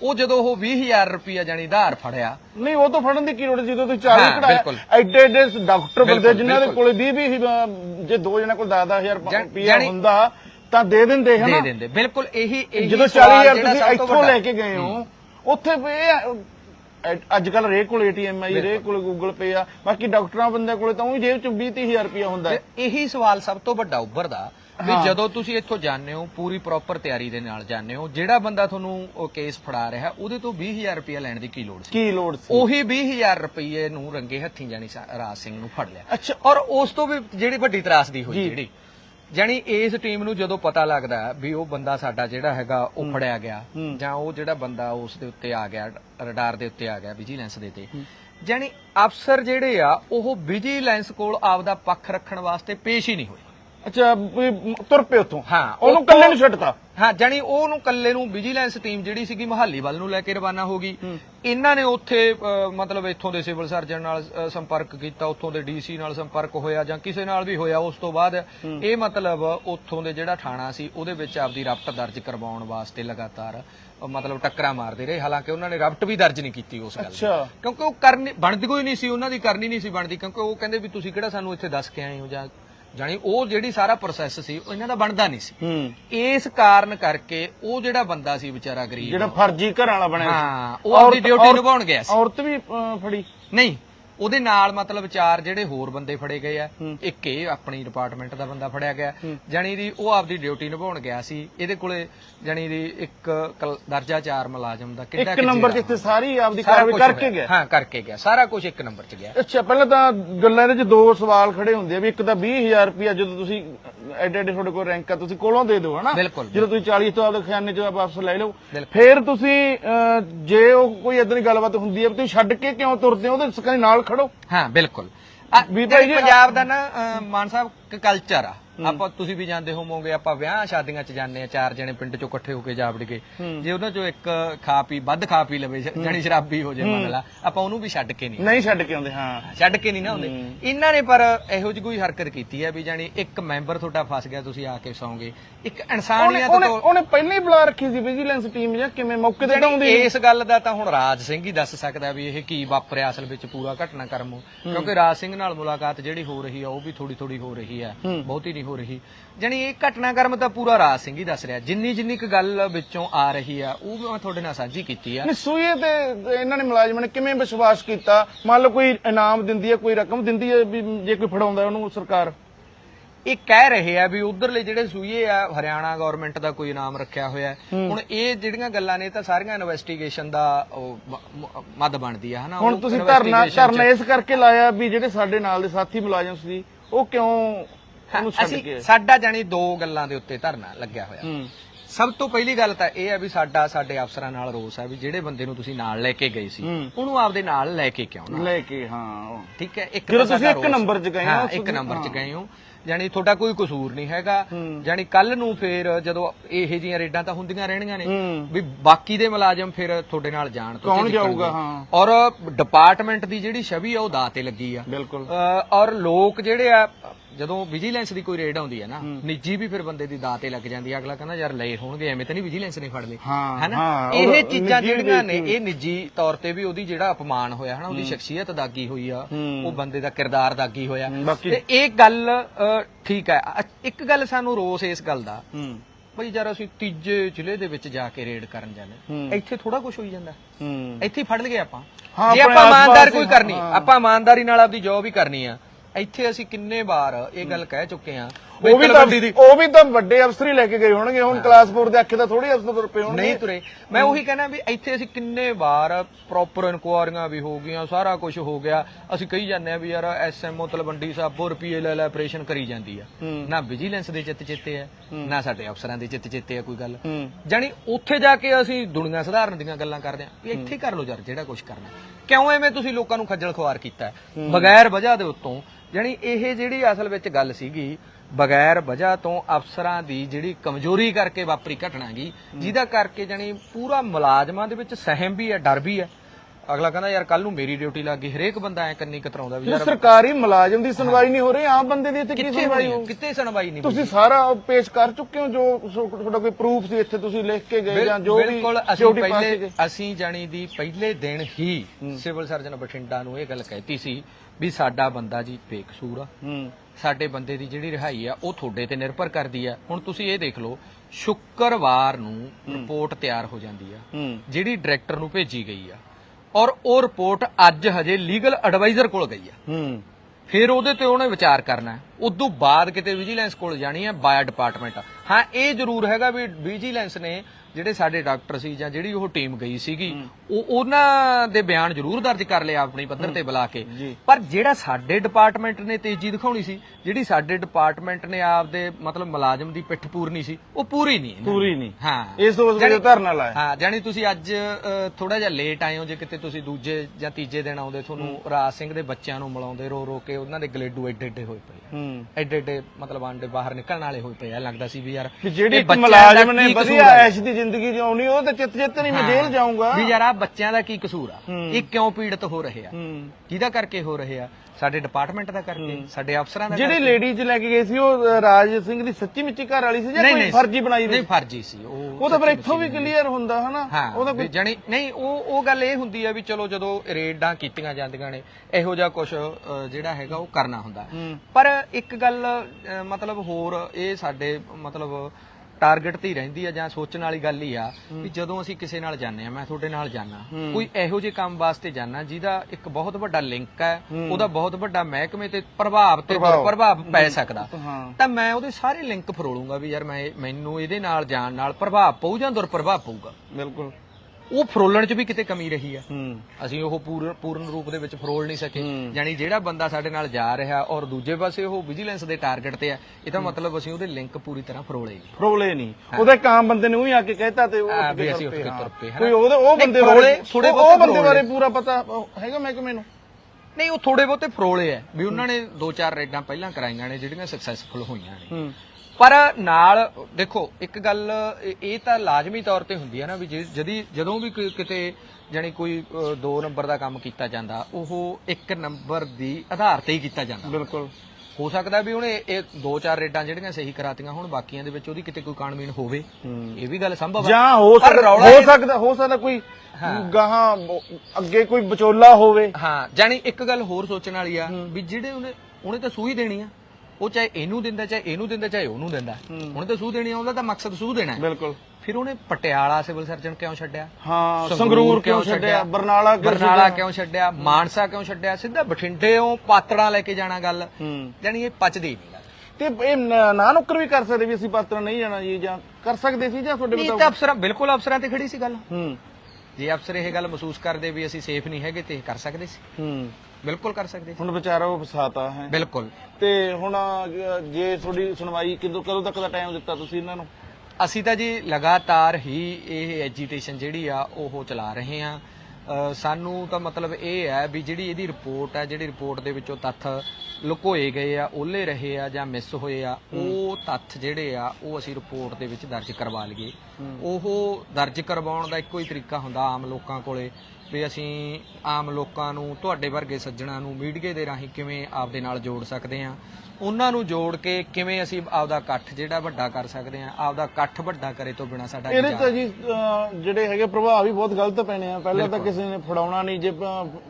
ਉਹ ਜਦੋਂ ਉਹ 20000 ਰੁਪਇਆ ਜਾਨੀ ਧਾਰ ਫੜਿਆ ਨਹੀਂ ਉਹ ਤਾਂ ਫੜਨ ਦੀ ਕੀ ਲੋੜ ਹੈ? ਜਦੋਂ ਤੁਸੀਂ 40 ਹਾਂ, ਕਢਾਇਆ ਬਿਲਕੁਲ। ਐਡੇ ਐਡੇ ਡਾਕਟਰ ਬੰਦੇ ਬਿਲਕੁਲ, ਜਿਨ੍ਹਾਂ ਦੇ ਬਿਲਕੁਲ। ਕੋਲੇ 20 20 ਹੀ, ਜੇ ਦੋ ਜਣਾਂ ਕੋਲ 10 10000 ਜਾਣੀ- ਹੁੰਦਾ ਤਾਂ ਦੇ ਦਿੰਦੇ ਦੇ ਹਨਾ? ਦਿੰਦੇ ਬਿਲਕੁਲ ਇਹੀ ਇਹੀ ਜਦੋਂ ਸਵਾਲ 40000 ਜਿਹੜਾ ਤੁਸੀਂ ਸਭ ਤੋਂ ਇੱਥੋਂ ਵੱਡਾ- ਲੈ ਕੇ ਗਏ ਹੋ ਉੱਥੇ ਇਹ ਅੱਜ ਕੱਲ ਰੇ ਕੋਲ ਏਟੀਐਮ ਹੈ ਰੇ ਕੋਲ ਗੂਗਲ ਪੇ ਆ ਬਾਕੀ ਡਾਕਟਰਾਂ ਬੰਦੇ ਕੋਲੇ ਤਾਂ ਉਹੀ ਜੇਬ ਚ 20 30000 ਰੁਪਇਆ ਹੁੰਦਾ। ਹੈ ਤੇ ਇਹੀ ਸਵਾਲ ਸਭ ਤੋਂ ਵੱਡਾ ਉੱਭਰਦਾ ਵੀ ਜਦੋਂ ਤੁਸੀਂ ਇੱਥੋਂ ਜਾਂਦੇ ਹੋ ਪੂਰੀ ਪ੍ਰੋਪਰ ਤਿਆਰੀ ਦੇ ਨਾਲ ਜਾਂਦੇ ਹੋ ਜਿਹੜਾ ਬੰਦਾ ਤੁਹਾਨੂੰ ਉਹ ਕੇਸ ਫੜਾ ਰਿਹਾ ਉਹਦੇ ਤੋਂ 20000 ਰੁਪਏ ਲੈਣ ਦੀ ਕੀ ਲੋੜ ਸੀ? ਕੀ ਲੋੜ ਸੀ? ਉਹੀ 20000 ਰੁਪਏ ਨੂੰ ਰੰਗੇ ਹੱਥੀਂ ਜਾਣੀ ਸਾ- ਰਾਜ ਸਿੰਘ ਨੂੰ ਫੜ ਲਿਆ। ਅੱਛਾ। ਔਰ ਉਸ ਤੋਂ ਵੀ ਜਿਹੜੀ ਵੱਡੀ ਤਰਾਸਦੀ ਹੋਈ ਜੀ। ਜਿਹੜੀ ਜਾਣੀ ਇਸ ਟੀਮ ਨੂੰ ਜਦੋਂ ਪਤਾ ਲੱਗਦਾ ਹੈ ਵੀ ਉਹ ਬੰਦਾ ਸਾਡਾ ਜਿਹੜਾ ਹੈਗਾ ਉਹ ਫੜਿਆ ਗਿਆ ਹੂੰ। ਜਾਂ ਉਹ ਜਿਹੜਾ ਬੰਦਾ ਉਸ ਦੇ ਉੱਤੇ ਆ ਗਿਆ ਰਡਾਰ ਦੇ ਉੱਤੇ ਆ ਗਿਆ ਵਿਜੀਲੈਂਸ ਦੇ ਤੇ ਜਾਣੀ ਅਫਸਰ ਜਿਹੜੇ ਆ ਉਹ ਵਿਜੀਲੈਂਸ ਕੋਲ ਆਪਦਾ ਪੱਖ ਰੱਖਣ ਵਾਸਤੇ ਪੇਸ਼ ਹੀ ਨਹੀਂ ਹੋਏ। ਅੱਛਾ ਵੀ ਤੁਰ ਪਏ ਉੱਥੋਂ ਹਾਂ, ਉਹਨੂੰ ਕੱਲੇ ਨੂੰ ਛੱਡਤਾ। ਹਾਂ ਜਾਨੀ ਉਹਨੂੰ ਕੱਲੇ ਨੂੰ ਵਿਜੀਲੈਂਸ ਟੀਮ ਜਿਹੜੀ ਸੀਗੀ ਮਹਾਲੀ ਵੱਲ ਨੂੰ ਲੈ ਕੇ ਰਵਾਨਾ ਹੋ ਗਈ। ਇਹਨਾਂ ਨੇ ਉੱਥੇ ਮਤਲਬ ਇੱਥੋਂ ਦੇ ਸਿਵਲ ਸਰਜਨ ਨਾਲ ਸੰਪਰਕ ਕੀਤਾ ਉੱਥੋਂ ਦੇ ਡੀਸੀ ਨਾਲ ਸੰਪਰਕ ਹੋਇਆ ਜਾਂ ਕਿਸੇ ਨਾਲ ਵੀ ਹੋਇਆ ਉਸ ਤੋਂ ਬਾਅਦ ਇਹ ਮਤਲਬ ਉੱਥੋਂ ਦੇ ਜਿਹੜਾ ਥਾਣਾ ਸੀ ਉਹਦੇ ਵਿੱਚ ਆਪਦੀ ਰਪਟ ਦਰਜ ਕਰਵਾਉਣ ਵਾਸਤੇ ਲਗਾਤਾਰ ਮਤਲਬ ਟੱਕਰਾਂ ਮਾਰਦੇ ਰਹੇ। ਹਾਲਾਂਕਿ ਉਹਨਾਂ ਨੇ ਰਪਟ ਵੀ ਦਰਜ ਨਹੀਂ ਕੀਤੀ ਉਸ ਗੱਲ ਦੀ। ਕਿਉਂਕਿ ਉਹ ਕਰਨੀ ਬਣਦੀ ਕੋਈ ਨਹੀਂ ਸੀ ਉਹਨਾਂ ਦੀ ਕਰਨੀ ਨਹੀਂ ਸੀ ਬਣਦੀ। ਕਿਉਂਕਿ ਉਹ ਕਹਿੰਦੇ ਵੀ ਤੁਸੀਂ ਕਿਹੜਾ ਸਾਨੂੰ ਇੱਥੇ ਦੱਸ ਕੇ ਆਏ ਹੋ ਜਾਂ ਜਾਣੀ ਉਹ ਜਿਹੜੀ ਸਾਰਾ ਪ੍ਰੋਸੈਸ ਸੀ ਉਹ ਇਹਨਾਂ ਦਾ ਬਣਦਾ ਨਹੀਂ ਸੀ। ਇਸ ਕਾਰਨ ਕਰਕੇ ਉਹ ਜਿਹੜਾ ਬੰਦਾ ਸੀ ਵਿਚਾਰਾ ਗਰੀਬ ਜਿਹੜਾ ਫਰਜ਼ੀ ਘਰਾਂ ਵਾਲਾ ਬਣਿਆ ਹਾਂ ਉਹ ਆਪਣੀ ਡਿਊਟੀ ਨਿਭਾਉਣ ਗਿਆ ਸੀ। ਔਰਤ ਵੀ ਫੜੀ? ਨਹੀਂ ਉਹਦੇ ਨਾਲ ਮਤਲਬ ਚਾਰ ਜਿਹੜੇ ਹੋਰ ਬੰਦੇ ਫੜੇ ਗਏ ਆ। ਇੱਕ ਇਹ ਆਪਣੀ ਡਿਪਾਰਟਮੈਂਟ ਦਾ ਬੰਦਾ ਫੜਿਆ ਗਿਆ। ਜਾਣੀ ਦੀ ਉਹ ਆਪਦੀ ਡਿਊਟੀ ਨਿਭਾਉਣ ਗਿਆ ਸੀ। ਇਹਦੇ ਕੋਲੇ ਜਾਣੀ ਦੀ ਇੱਕ ਦਰਜਾ ਚਾਰ ਮੁਲਾਜ਼ਮ ਦਾ ਕਿੱਡਾ ਇੱਕ ਨੰਬਰ ਜਿੱਥੇ ਸਾਰੀ ਆਪਦੀ ਕਾਰਵਾਈ ਕਰਕੇ। ਗਿਆ। ਹਾਂ ਕਰਕੇ ਗਿਆ। ਸਾਰਾ ਕੁਝ ਇੱਕ ਨੰਬਰ 'ਚ ਗਿਆ। ਅੱਛਾ ਪਹਿਲਾਂ ਤਾਂ ਗੱਲਾਂ ਇਹਦੇ ਚ ਦੋ ਸਵਾਲ ਖੜੇ ਹੁੰਦੇ ਆ ਵੀ ਇੱਕ ਤਾਂ 20000 ਰੁਪਇਆ ਜਦੋਂ ਤੁਸੀਂ ਐਡੇ ਐਡੇ ਤੁਹਾਡੇ ਕੋਲ ਰੈਂਕ ਆ ਤੁਸੀਂ ਕੋਲੋਂ ਦੇ ਦਿਓ ਹਨਾ। ਜਦੋਂ ਤੁਸੀਂ 40 ਤੋਂ ਆਪਦੇ ਖਜ਼ਾਨੇ ਚੋਂ ਵਾਪਸ ਲੈ ਲਓ। ਫਿਰ ਤੁਸੀਂ ਜੇ ਉਹ ਕੋਈ ਇਦਾਂ ਦੀ ਗੱਲਬਾਤ ਹੁੰਦੀ ਹੈ ਤੁਸੀਂ ਛੱਡ ਕੇ ਕਿਉਂ ਤੁਰਦੇ ਹੋ ਉਹਦੇ ਨਾਲ ਖੜੋ। ਹਾਂ ਬਿਲਕੁਲ। ਵੀ ਭਾਈ ਜੀ, ਪੰਜਾਬ ਦਾ ਨਾ ਮਾਨ ਸਾਹਿਬ ਕਲਚਰ ਆ। ਆਪਾਂ ਤੁਸੀਂ ਵੀ ਜਾਂਦੇ ਹੋਵੋਗੇ ਆਪਾਂ ਵਿਆਹ ਸ਼ਾਦੀਆਂ 'ਚ ਜਾਂਦੇ ਆ ਚਾਰ ਜਣੇ ਪਿੰਡ 'ਚੋਂ ਇਕੱਠੇ ਹੋ ਕੇ ਜਾ ਵੜ ਗਏ ਜੇ ਉਹਨਾਂ 'ਚੋਂ ਇੱਕ ਖਾ ਪੀ ਵੱਧ ਖਾ ਪੀ ਲਵੇ ਜਾਨੀ ਸ਼ਰਾਬੀ ਹੋ ਜੇ ਮੰਨ ਲਾ ਆਪਾਂ ਉਹਨੂੰ ਵੀ ਛੱਡ ਕੇ ਨਹੀਂ ਨਹੀਂ ਛੱਡ ਕੇ ਆਉਂਦੇ ਹਾਂ। ਛੱਡ ਕੇ ਨਹੀਂ ਨਾ ਹੁੰਦੇ ਇਹਨਾਂ ਨੇ ਪਰ ਇਹੋ ਜਿਹੀ ਕੋਈ ਹਰਕਤ ਕੀਤੀ ਹੈ ਵੀ ਜਾਨੀ ਇੱਕ ਮੈਂਬਰ ਤੁਹਾਡਾ ਫਸ ਗਿਆ ਤੁਸੀਂ ਆ ਕੇ ਸੌਂਗੇ। ਇੱਕ ਇਨਸਾਨੀਅਤ ਤੋਂ ਉਹਨੇ ਪਹਿਲਾਂ ਹੀ ਬੁਲਾ ਰੱਖੀ ਸੀ ਵਿਜੀਲੈਂਸ ਟੀਮ ਜਾਂ ਕਿਵੇਂ ਮੌਕੇ ਤੇ ਜਾਣੀ ਆਉਂਦੀ ਇਸ ਗੱਲ ਦਾ ਤਾਂ ਹੁਣ ਰਾਜ ਸਿੰਘ ਹੀ ਦੱਸ ਸਕਦਾ ਵੀ ਇਹ ਕੀ ਵਾਪਰਿਆ ਅਸਲ ਵਿੱਚ ਪੂਰਾ ਘਟਨਾਕ੍ਰਮ ਕਿਉਂਕਿ ਰਾਜ ਸਿੰਘ ਨਾਲ ਮੁਲਾਕਾਤ ਜਿਹੜੀ ਹੋ ਰਹੀ ਆ ਉਹ ਵੀ ਥੋੜੀ ਥੋੜੀ ਹੋ ਰਹੀ ਆ। ਬਹੁਤੀ ਨਹੀਂ ਹੋ ਰਹੀ। ਜਾਣੀ ਇਹ ਘਟਨਾਕ੍ਰਮ ਤਾਂ ਪੂਰਾ ਰਾਜ ਸਿੰਘ ਹੀ ਦੱਸ ਰਿਹਾ। ਜਿੰਨੀ ਜਿੰਨੀ ਕੁ ਗੱਲ ਵਿੱਚੋਂ ਆ ਰਹੀ ਆ ਉਹ ਮੈਂ ਤੁਹਾਡੇ ਨਾਲ ਸਾਂਝੀ ਕੀਤੀ ਆ। ਨਹੀਂ ਸੂਏ ਤੇ ਇਹਨਾਂ ਨੇ ਮੁਲਾਜ਼ਮਾਂ ਨੇ ਕਿਵੇਂ ਵਿਸ਼ਵਾਸ ਕੀਤਾ? ਮੰਨ ਲਓ ਕੋਈ ਇਨਾਮ ਦਿੰਦੀ ਹੈ ਕੋਈ ਰਕਮ ਦਿੰਦੀ ਹੈ ਵੀ ਜੇ ਕੋਈ ਫੜਾਉਂਦਾ ਉਹਨੂੰ ਸਰਕਾਰ। ਇਹ ਕਹਿ ਰਹੇ ਆ ਵੀ ਉਧਰਲੇ ਜਿਹੜੇ ਸੂਏ ਆ ਹਰਿਆਣਾ ਗਵਰਨਮੈਂਟ ਦਾ ਕੋਈ ਇਨਾਮ ਰੱਖਿਆ ਹੋਇਆ। ਹੈ। ਹੁਣ ਇਹ ਜਿਹੜੀਆਂ ਗੱਲਾਂ ਨੇ ਤਾਂ ਸਾਰੀਆਂ ਇਨਵੈਸਟੀਗੇਸ਼ਨ ਦਾ ਉਹ ਮ- ਮ- ਮੱਦ ਬਣਦੀ ਆ ਹਨਾ? ਹੁਣ ਉਹ ਤੁਸੀਂ ਧਰਨਾ investigation 'ਚ- ਧਰਨਾ ਇਸ ਕਰਕੇ ਲਾਇਆ ਵੀ ਜਿਹੜੇ ਸਾਡੇ ਨਾਲ ਦੇ ਸਾਥੀ ਮੁਲਾਜ਼ਮ ਸੀ ਉਹ ਕਿਉਂ ਉਹਨੂੰ ਛੱਡ ਅਸੀਂ ਸਾਡਾ ਜਾਣੀ ਦੋ ਗੱਲਾਂ ਦੇ ਉੱਤੇ ਧਰਨਾ ਲੱਗਿਆ ਹੋਇਆ ਹੂੰ ਸਭ ਤੋਂ ਪਹਿਲੀ ਗੱਲ ਤਾਂ ਇਹ ਹੈ ਵੀ ਸਾਡਾ ਸਾਡੇ ਅਫਸਰਾਂ ਨਾਲ ਰੋਸ ਹੈ ਵੀ ਜਿਹੜੇ ਬੰਦੇ ਨੂੰ ਤੁਸੀਂ ਨਾਲ ਲੈ ਕੇ ਗਏ ਸੀ ਹੂੰ। ਉਹਨੂੰ ਆਪਦੇ ਨਾਲ ਲੈ ਕੇ ਕਿਉਂ ਨਾ ਲੈ ਕੇ ਹਾਂ ਠੀਕ ਹੈ ਇੱਕ ਜਦੋਂ ਤਾਂ ਤੁਸੀਂ ਸਾਡਾ ਇੱਕ ਰੋਸ- ਨੰਬਰ 'ਚ ਗਏ ਹੋ, ਹਾਂ ਤੁਸੀਂ- ਇੱਕ ਨੰਬਰ 'ਚ ਹਾਂ। ਗਏ ਹੋ ਯਾਨੀ ਤੁਹਾਡਾ ਕੋਈ ਕਸੂਰ ਨਹੀਂ ਹੈਗਾ ਹੂੰ। ਯਾਨੀ ਕੱਲ ਨੂੰ ਫੇਰ ਜਦੋਂ ਇਹ ਜੀਆਂ ਰੇਡਾਂ ਤਾਂ ਹੁੰਦੀਆਂ ਰਹਿਣੀਆਂ ਨੇ ਹੂੰ। ਵੀ ਬਾਕੀ ਦੇ ਮੁਲਾਜ਼ਮ ਫਿਰ ਤੁਹਾਡੇ ਨਾਲ ਜਾਣ ਤੋਂ ਕੌਣ। ਜਾਊਗਾ, ਹਾਂ। ਔਰ ਡਿਪਾਰਟਮੈਂਟ ਦੀ ਜਿਹੜੀ ਛਵੀ ਆ ਉਹ ਦਾਅ ਤੇ ਲੱਗੀ ਆ ਬਿਲਕੁਲ ਔਰ ਲੋਕ ਜਿਹੜੇ ਆ ਜਦੋਂ ਵਿਜੀਲੈਂਸ ਦੀ ਕੋਈ ਰੇਡ ਆਉਂਦੀ ਹੈ ਨਾ ਨਿੱਜੀ ਵੀ ਫਿਰ ਬੰਦੇ ਦੀ ਦਾਅ ਤੇ ਲੱਗ ਜਾਂਦੀ ਹੈ। ਅਗਲਾ ਕਹਿੰਦਾ ਯਾਰ ਲਏ ਹੋਣਗੇ ਐਵੇਂ ਤਾਂ ਨਹੀਂ ਵਿਜੀਲੈਂਸ ਨੇ ਫੜ ਲਏ? ਹੈਨਾ? ਇਹ ਚੀਜ਼ਾਂ ਜਿਹੜੀਆਂ ਨੇ ਇਹ ਨਿੱਜੀ ਤੌਰ ਤੇ ਵੀ ਉਹਦੀ ਜਿਹੜਾ ਅਪਮਾਨ ਹੋਇਆ ਹਨਾ ਉਹਦੀ ਸ਼ਖਸੀਅਤ ਦਾਗੀ ਹੋਈ ਆ। ਉਹ ਬੰਦੇ ਦਾ ਕਿਰਦਾਰ ਦਾਗੀ ਹੋਇਆ। ਤੇ ਇਹ ਗੱਲ ਠੀਕ ਹੈ। ਇੱਕ ਗੱਲ ਸਾਨੂੰ ਰੋਸ ਇਸ ਗੱਲ ਦਾ ਬਈ ਯਾਰ ਅਸੀਂ ਤੀਜੇ ਜ਼ਿਲ੍ਹੇ ਦੇ ਵਿੱਚ ਜਾ ਕੇ ਰੇਡ ਕਰਨ ਜਾਂਦੇ। ਇੱਥੇ ਥੋੜਾ ਕੁਝ ਹੋਈ ਜਾਂਦਾ। ਇੱਥੇ ਫੜ ਲਗੇ ਆਪਾਂ। ਜੇ ਆਪਾਂ ਇਮਾਨਦਾਰ ਕੋਈ ਕਰਨੀ। ਆਪਾਂ ਇਮਾਨਦਾਰੀ ਨਾਲ ਆਪਦੀ ਜੌਬ ਹੀ ਕਰਨੀ ਆ। ਇੱਥੇ ਅਸੀਂ ਕਿੰਨੇ ਵਾਰ ਇਹ ਗੱਲ ਕਹਿ ਚੁੱਕੇ ਆ ਉਹ ਵੀ ਤਾਂ ਉਹ ਵੀ ਤਾਂ ਵੱਡੇ ਅਫਸਰ ਹੀ ਲੈ ਕੇ ਗਏ ਹੋਣਗੇ। ਹੁਣ ਕਲਾਸ 4 ਦੇ ਅੱਖੇ ਤਾਂ ਥੋੜੀ ਅਫਸਰ ਤੁਰ ਪਏ ਹੋਣਗੇ। ਨਹੀਂ ਤੁਰੇ। ਮੈਂ ਉਹੀ ਕਹਿਣਾ ਵੀ ਇੱਥੇ ਅਸੀਂ ਕਿੰਨੇ ਵਾਰ ਪ੍ਰੋਪਰ ਇਨਕੁਆਰੀਆਂ ਵੀ ਹੋ ਗਈਆਂ ਸਾਰਾ ਕੁਝ ਹੋ ਗਿਆ। ਅਸੀਂ ਕਹੀ ਜਾਂਦੇ ਆ ਵੀ ਯਾਰ ਐਸਐਮਓ ਤਲਵੰਡੀ ਸਾਹਿਬ ਰੁਪਏ ਲੈ ਲੈ ਆਪਰੇਸ਼ਨ ਕਰੀ ਜਾਂਦੀ ਆ। ਨਾ ਵਿਜੀਲੈਂਸ ਦੇ ਚਿੱਤ ਚਿੱਤੇ ਆ ਨਾ ਸਾਡੇ ਅਫਸਰਾਂ ਦੇ ਚਿੱਤ ਚਿੱਤੇ ਆ ਕੋਈ ਗੱਲ। ਹੂੰ। ਜਾਣੀ ਉੱਥੇ ਜਾ ਕੇ ਅਸੀਂ ਦੁਨੀਆ ਸੁਧਾਰਨ ਦੀਆਂ ਗੱਲਾਂ ਕਰਦੇ ਆਂ ਵੀ ਇੱਥੇ ਹੀ। ਕਰ ਲਓ ਯਾਰ ਜਿਹੜਾ ਕੁਝ ਕਰਨਾ। ਕਿਉਂ ਐਵੇਂ ਤੁਸੀਂ ਲੋਕਾਂ ਨੂੰ ਖੱਜਲ ਖੁਆਰ ਕੀਤਾ? ਹੈ? ਬਗੈਰ ਵਜ੍ਹਾ ਦੇ ਉੱਤੋਂ ਜਾਣੀ ਇਹ ਜਿਹੜੀ ਅਸਲ ਵਿੱਚ ਗੱਲ ਸੀਗੀ, ਬਗੈਰ ਵਜ੍ਹਾ ਤੋਂ ਅਫਸਰਾਂ ਦੀ ਜਿਹੜੀ ਕਮਜ਼ੋਰੀ ਕਰਕੇ ਵਾਪਰੀ ਘਟਨਾ ਗਈ ਜਿਹਦਾ ਕਰਕੇ ਜਾਣੀ ਪੂਰਾ ਮੁਲਾਜ਼ਮਾਂ ਦੇ ਵਿੱਚ ਸਹਿਮ ਵੀ ਹੈ, ਡਰ ਵੀ ਹੈ। ਅਗਲਾ ਕਹਿੰਦਾ ਯਾਰ ਕੱਲ ਨੂੰ ਮੇਰੀ ਡਿਊਟੀ ਲੱਗ ਗਈ ਹਰੇਕ ਬੰਦਾ ਐ ਕੰਨੀ ਕਤਰਾਉਂਦਾ ਵੀ ਯਾਰ ਸਰਕਾਰੀ ਮੁਲਾਜ਼ਮ ਦੀ ਸੁਣਵਾਈ ਨਹੀਂ ਹੋ ਰਹੀ ਆਮ ਬੰਦੇ ਦੀ ਇੱਥੇ ਕੀ ਕਿੱਥੇ ਸੁਣਵਾਈ ਹੋ? ਕਿੱਥੇ ਸੁਣਵਾਈ ਨਹੀਂ ਤੁਸੀਂ ਸਾਰਾ ਪੇਸ਼ ਕਰ ਚੁੱਕੇ ਹੋ ਜੋ ਸੋ- ਤੁਹਾਡਾ ਕੋਈ ਪ੍ਰੂਫ ਸੀ ਇੱਥੇ ਤੁਸੀਂ ਲਿਖ ਕੇ ਗਏ ਜਾਂ ਜੋ ਵੀ ਬਿਲਕੁਲ ਅਸੀਂ security ਪਹਿਲੇ। ਅਸੀਂ ਜਾਣੀ ਦੀ ਪਹਿਲੇ ਦਿਨ ਹੀ ਸਿਵਲ ਸਰਜਨ ਬਠਿੰਡਾ ਨੂੰ ਇਹ ਗੱਲ ਕਹਿਤੀ ਸੀ ਵੀ ਸਾਡਾ ਬੰਦਾ ਜੀ ਬੇਕਸੂਰ ਆ। ਹੂੰ। ਸਾਡੇ ਬੰਦੇ ਦੀ ਜਿਹੜੀ ਰਿਹਾਈ ਆ ਉਹ ਤੁਹਾਡੇ ਤੇ ਨਿਰਭਰ ਕਰਦੀ ਆ। ਹੁਣ ਤੁਸੀਂ ਇਹ ਦੇਖ ਲਓ ਸ਼ੁੱਕਰਵਾਰ ਨੂੰ ਰਿਪੋਰਟ ਤਿਆਰ ਹੋ ਜਾਂਦੀ ਆ ਹੂੰ। ਜਿਹੜੀ ਡਾਇਰੈਕਟਰ ਨੂੰ ਭੇਜੀ ਗਈ ਆ। ਔਰ ਉਹ ਰਿਪੋਰਟ ਅੱਜ ਹਜੇ ਲੀਗਲ ਐਡਵਾਈਜ਼ਰ ਕੋਲ ਗਈ ਆ। ਹੂੰ। ਫਿਰ ਉਹਦੇ ਤੇ ਉਹਨੇ ਵਿਚਾਰ ਕਰਨਾ ਉਦੋਂ ਬਾਅਦ ਕਿਤੇ ਵਿਜੀਲੈਂਸ ਕੋਲ ਜਾਣੀ ਹੈ ਬਾਇਓ ਡਿਪਾਰਟਮੈਂਟ। ਹਾਂ ਇਹ ਜ਼ਰੂਰ ਹੈਗਾ ਵੀ ਵਿਜੀਲੈਂਸ ਨੇ ਜਿਹੜੇ ਸਾਡੇ ਡਾਕਟਰ ਸੀ ਜਾਂ ਜਿਹੜੀ ਉਹ ਟੀਮ ਗਈ ਸੀਗੀ ਉਹ ਉਹਨਾਂ ਦੇ ਬਿਆਨ ਜ਼ਰੂਰ ਦਰਜ ਕਰ ਲਿਆ ਆਪਣੀ ਪੱਧਰ ਤੇ ਬੁਲਾ ਕੇ। ਪਰ ਜਿਹੜਾ ਸਾਡੇ ਡਿਪਾਰਟਮੈਂਟ ਨੇ ਤੇਜ਼ੀ ਦਿਖਾਉਣੀ ਸੀ ਜਿਹੜੀ ਸਾਡੇ ਡਿਪਾਰਟਮੈਂਟ ਨੇ ਆਪਦੇ ਮਤਲਬ ਮੁਲਾਜ਼ਮ ਦੀ ਪਿੱਠ ਪੂਰਨੀ ਸੀ ਉਹ ਪੂਰੀ ਨਹੀਂ। ਪੂਰੀ ਨਹੀਂ। ਹਾਂ। ਇਸ ਤੋਂ ਬਾਅਦ ਜਾਣੀ- ਧਰਨਾ ਲਾਇਆ। ਹਾਂ ਜਾਨੀ ਤੁਸੀਂ ਅੱਜ ਥੋੜਾ ਜਿਹਾ ਲੇਟ ਆਏ ਹੋ ਜੇ ਕਿਤੇ ਤੁਸੀਂ ਦੂਜੇ ਜਾਂ ਤੀਜੇ ਦਿਨ ਆਉਂਦੇ ਤੁਹਾਨੂੰ ਰਾਜ ਸਿੰਘ ਦੇ ਬੱਚਿਆਂ ਨੂੰ ਮਿਲਾਉਂਦੇ ਰੋ ਰੋ ਕੇ ਉਹਨਾਂ ਦੇ ਗਲੇਡੂ ਐਡੇ ਐਡੇ ਹੋਏ ਪਏ ਐਡੇ ਐਡੇ ਮਤਲਬ ਆਂਡੇ ਬਾਹਰ ਨਿਕਲਣ ਵਾਲੇ ਹੋਏ ਪਏ ਆ ਲੱਗਦਾ ਸੀ ਵੀ ਯਾਰ ਵੀ ਜਿਹੜੀ ਇੱਕ ਮੁਲਾਜ਼ਮ ਨੇ ਕੀ ਵਧੀਆ? ਐਸ਼ ਦੀ ਜ਼ਿੰਦਗੀ ਜਿਉਣੀ ਉਹ ਤਾਂ ਚਿੱਤ ਚਿੱਤ ਨਹੀਂ ਮੈਂ ਜੇਲ੍ਹ ਜਾਊਂਗਾ। ਵੀ ਯਾਰ ਆ ਬੱਚਿਆਂ ਦਾ ਕੀ ਕਸੂਰ ਆ। ਇਹ ਕਿਉਂ ਪੀੜਤ ਹੋ ਰਹੇ ਆ? ਕਿਹਦਾ ਕਰਕੇ ਹੋ ਰਹੇ ਆ? ਸਾਡੇ ਡਿਪਾਰਟਮੈਂਟ ਦਾ ਕਰਕੇ ਸਾਡੇ ਅਫਸਰਾਂ ਦਾ ਜਿਹੜੀ ਲੇਡੀਜ਼ ਲੈ ਕੇ ਗਏ ਸੀ ਉਹ ਰਾਜ ਸਿੰਘ ਦੀ ਸੱਚੀ ਮਿੱਚੀ ਘਰ ਵਾਲੀ ਸੀ ਜਾਂ ਕੋਈ। ਫਰਜ਼ੀ ਬਣਾਈ ਨਹੀਂ ਫਰਜੀ ਸੀ। ਉਹ ਉਹ ਤਾਂ ਫਿਰ ਇੱਥੋਂ ਵੀ ਕਲੀਅਰ ਹੁੰਦਾ ਹਨਾ? ਉਹਦਾ ਕੋਈ ਜਾਣੀ ਨਹੀਂ ਉਹ ਉਹ ਗੱਲ ਇਹ ਹੁੰਦੀ ਆ ਵੀ ਚਲੋ ਜਦੋਂ ਰੇਡਾਂ ਕੀਤੀਆਂ ਜਾਂਦੀਆਂ ਨੇ ਇਹੋ ਜਿਹਾ ਕੁਝ ਜਿਹੜਾ ਹੈਗਾ ਉਹ ਕਰਨਾ ਹੁੰਦਾ। ਪਰ ਇੱਕ ਗੱਲ ਮਤਲਬ ਹੋਰ ਇਹ ਸਾਡੇ ਮਤਲਬ ਟਾਰਗੇਟ ਤੇ ਹੀ ਰਹਿੰਦੀ ਆ ਜਾਂ ਸੋਚਣ ਵਾਲੀ ਗੱਲ ਹੀ ਆ ਵੀ ਜਦੋਂ ਅਸੀਂ ਕਿਸੇ ਨਾਲ ਜਾਂਦੇ ਆ ਮੈਂ ਤੁਹਾਡੇ ਨਾਲ ਜਾਣਾ ਕੋਈ ਇਹੋ ਜਿਹੇ ਕੰਮ ਵਾਸਤੇ ਜਾਣਾ ਜਿਹਦਾ ਇੱਕ ਬਹੁਤ ਵੱਡਾ ਲਿੰਕ ਹੈ। ਉਹਦਾ ਬਹੁਤ ਵੱਡਾ ਮਹਿਕਮੇ ਤੇ ਪ੍ਰਭਾਵ ਤੇ ਪ੍ਰਭਾਵ। ਪ੍ਰਭਾਵ ਪੈ ਸਕਦਾ। ਹਾਂ। ਤਾਂ ਮੈਂ ਉਹਦੇ ਸਾਰੇ ਲਿੰਕ ਫਰੋਲੂੰਗਾ ਵੀ ਯਾਰ ਮੈਂ ਮੈਨੂੰ ਇਹਦੇ ਨਾਲ ਜਾਣ ਨਾਲ ਪ੍ਰਭਾਵ ਪਊ ਜਾਂ ਦੁਰਪ੍ਰਭਾਵ ਪਊਗਾ। ਬਿਲਕੁਲ। ਉਹ ਫਰੋਲਣ 'ਚ ਵੀ ਕਿਤੇ ਕਮੀ ਰਹੀ ਆ। ਹੂੰ। ਅਸੀਂ ਉਹ ਪੂਰਨ ਪੂਰਨ ਰੂਪ ਦੇ ਵਿੱਚ ਫਰੋਲ ਨਹੀਂ ਸਕੇ। ਹੂੰ। ਯਾਨੀ ਜਿਹੜਾ ਬੰਦਾ ਸਾਡੇ ਨਾਲ ਜਾ ਰਿਹਾ ਔਰ ਦੂਜੇ ਪਾਸੇ ਉਹ ਵਿਜੀਲੈਂਸ ਦੇ ਟਾਰਗੇਟ ਤੇ ਆ ਇਹਦਾ ਮਤਲਬ ਅਸੀਂ ਉਹਦੇ ਲਿੰਕ ਪੂਰੀ ਤਰ੍ਹਾਂ ਫਰੋਲੇ ਨਹੀਂ। ਫਰੋਲੇ ਨਹੀਂ। ਉਹਦਾ ਇੱਕ ਆਮ ਬੰਦੇ ਨੇ ਉਹੀ ਆ ਕੇ ਕਹਿਤਾ ਤੇ ਉਹ ਹਾਂ, ਵੀ ਅਸੀਂ ਉੱਠ ਕੇ ਤੁਰ ਪਏ, ਹਾਂ। ਕੋਈ ਉਹਦੇ ਉਹ ਬੰਦੇ ਫਰੋਲੇ- ਬਾਰੇ ਥੋੜੇ ਉਹ- ਬਹੁਤੇ ਉਹ ਬੰਦੇ। ਬਾਰੇ ਪੂਰਾ ਪਤਾ ਹੈਗਾ ਮੈਂ ਕਿ ਮੈਨੂੰ ਨਹੀਂ ਉਹ ਥੋੜੇ ਬਹੁਤੇ ਫਰੋਲੇ ਆ। ਵੀ ਉਹਨਾਂ ਨੇ ਦੋ ਚਾਰ ਰੇਡਾਂ ਪਹਿਲਾਂ ਕਰਾਈਆਂ ਨੇ ਜਿਹੜੀਆਂ ਸਕਸੈਸਫੁਲ ਹੋਈਆਂ ਨੇ। ਹੂੰ। ਪਰ ਨਾਲ ਦੇਖੋ ਇੱਕ ਗੱਲ ਇਹ- ਤਾਂ ਲਾਜ਼ਮੀ ਤੌਰ ਤੇ ਹੁੰਦੀ ਹੈ ਨਾ ਵੀ ਜਦੀ ਜਦੋਂ ਵੀ ਕਿਤੇ ਜਾਨੀ ਕੋਈ ਅ, ਦੋ ਨੰਬਰ ਦਾ ਕੰਮ ਕੀਤਾ ਜਾਂਦਾ ਉਹ ਇੱਕ ਨੰਬਰ ਦੀ ਆਧਾਰ ਤੇ ਹੀ ਕੀਤਾ ਜਾਂਦਾ। ਬਿਲਕੁਲ। ਹੋ ਸਕਦਾ ਵੀ ਉਹਨੇ ਇਹ ਦੋ ਚਾਰ ਰੇਡਾਂ ਜਿਹੜੀਆਂ ਸਹੀ ਕਰਾਤੀਆਂ ਹੁਣ ਬਾਕੀਆਂ ਦੇ ਵਿੱਚ ਉਹਦੀ ਕਿਤੇ ਕੋਈ ਕਾਣਮੀਨ ਹੋਵੇ। ਇਹ ਵੀ ਗੱਲ ਸੰਭਵ ਹੈ ਜਾਂ ਹੋ ਸਕਦਾ ਹੋ ਸਕਦਾ ਹੋ ਸਕਦਾ ਕੋਈ ਗਾਹਾਂ ਅੱਗੇ ਕੋਈ ਵਿਚੋਲਾ ਹੋਵੇ। ਹਾਂ ਜਾਨੀ ਇੱਕ ਗੱਲ ਹੋਰ ਸੋਚਣ ਵਾਲੀ ਆ ਵੀ ਜਿਹੜੇ ਉਹਨੇ ਉਹਨੇ ਤਾਂ ਸੂਈ ਦੇਣੀ ਆ। ਉਹ ਚਾਹੇ ਇਹਨੂੰ ਦਿੰਦਾ ਚਾਹੇ ਇਹਨੂੰ ਦਿੰਦਾ ਚਾਹੇ ਉਹਨੂੰ ਦਿੰਦਾ। ਹੁਣ ਤਾਂ ਸੂਹ ਦੇਣੀ ਆ ਉਹਦਾ ਤਾਂ ਮਕਸਦ ਸੂਹ ਦੇਣਾ ਹੈ। ਬਿਲਕੁਲ। ਫਿਰ ਉਹਨੇ ਪਟਿਆਲਾ ਸਿਵਲ ਸਰਜਨ ਕਿਉਂ ਛੱਡਿਆ? ਹਾਂ ਸੰਗਰੂਰ ਕਿਉਂ ਛੱਡਿਆ? ਬਰਨਾਲਾ ਬਰਨਾਲਾ ਕਿਉਂ ਛੱਡਿਆ? ਮਾਨਸਾ ਕਿਉਂ ਛੱਡਿਆ? ਸਿੱਧਾ ਬਠਿੰਡੇੋਂ ਪਾਤੜਾਂ ਲੈ ਕੇ ਜਾਣਾ ਗੱਲ। ਜਾਨੀ ਇਹ ਪਚਦੀ ਨਹੀਂ ਤੇ ਇਹ ਨ- ਨੁੱਕਰ ਵੀ ਕਰ ਸਕਦੇ ਵੀ ਅਸੀਂ ਪਾਤਰ ਨਹੀਂ ਜਾਣਾ ਜੀ ਜਾਂ ਕਰ ਸਕਦੇ ਸੀ ਜਾਂ ਤੁਹਾਡੇ ਨਹੀਂ ਮੁਤਾਬਕ ਤਾਂ ਅਫਸਰਾਂ ਬਿਲਕੁਲ ਅਫਸਰਾਂ ਤੇ ਖੜੀ ਸੀ ਗੱਲ। ਹੂੰ। ਜੇ ਅਫਸਰ ਇਹ ਗੱਲ ਮਹਿਸੂਸ ਕਰਦੇ ਵੀ ਅਸੀਂ ਸੇਫ ਨਹੀਂ ਹੈਗੇ ਤੇ ਇਹ ਕਰ ਸਕਦੇ ਸੀ। ਹੂੰ। ਬਿਲਕੁਲ ਕਰ ਸਕਦੇ ਹੁਣ ਵਿਚਾਰਾ ਉਹ ਫਸਾਤਾ ਹੈ। ਬਿਲਕੁਲ। ਤੇ ਹੁਣ ਜੇ ਤੁਹਾਡੀ ਸੁਣਵਾਈ ਕਿਦੋਂ ਕਦੋਂ ਤੱਕ ਦਾ ਟਾਈਮ ਦਿੱਤਾ ਤੁਸੀਂ ਇਹਨਾਂ ਨੂੰ? ਅਸੀਂ ਤਾਂ ਜੀ ਲਗਾਤਾਰ ਹੀ ਇਹ ਐਜੀਟੇਸ਼ਨ ਜਿਹੜੀ ਆ ਉਹ ਚਲਾ ਰਹੇ ਆ ਸਾਨੂੰ ਤਾਂ ਮਤਲਬ ਇਹ ਹੈ ਵੀ ਜਿਹੜੀ ਇਹਦੀ ਰਿਪੋਰਟ ਹੈ ਜਿਹੜੀ ਰਿਪੋਰਟ ਦੇ ਵਿੱਚੋਂ ਤੱਥ ਲੁਕੋਏ ਗਏ ਆ ਓਲੇ ਰਹੇ ਆ ਜਾਂ ਮਿਸ ਹੋਏ ਆ ਉਹ ਤੱਥ ਜਿਹੜੇ ਆ ਉਹ ਅਸੀਂ ਰਿਪੋਰਟ ਦੇ ਵਿੱਚ ਦਰਜ ਕਰਵਾ ਲਈਏ। ਉਹ ਦਰਜ ਕਰਵਾਉਣ ਦਾ ਇੱਕੋ ਹੀ ਤਰੀਕਾ ਹੁੰਦਾ ਆਮ ਲੋਕਾਂ ਕੋਲੇ ਵੀ ਅਸੀਂ ਆਮ ਲੋਕਾਂ ਨੂੰ ਤੁਹਾਡੇ ਵਰਗੇ ਸੱਜਣਾ ਨੂੰ ਮੀਡੀਆ ਦੇ ਰਾਹੀਂ ਕਿਵੇਂ ਆਪਦੇ ਨਾਲ ਜੋੜ ਸਕਦੇ ਆ। ਉਹਨਾਂ ਨੂੰ ਜੋੜ ਕੇ ਕਿਵੇਂ ਅਸੀਂ ਆਪਦਾ ਇਕੱਠ ਜਿਹੜਾ ਵੱਡਾ ਕਰ ਸਕਦੇ ਆ ਆਪਦਾ ਇਕੱਠ ਵੱਡਾ ਕਰੇ ਤੋਂ ਬਿਨਾ ਸਾਡਾ ਇਹਦੇ ਤਾਂ ਜੀ ਜਿਹੜੇ ਹੈਗੇ ਪ੍ਰਭਾਵ ਵੀ ਬਹੁਤ ਗਲਤ ਪੈਣੇ ਆ। ਪਹਿਲਾਂ ਤਾਂ ਕਿਸੇ ਨੇ ਫੜਾਉਣਾ ਨਹੀਂ ਜੇ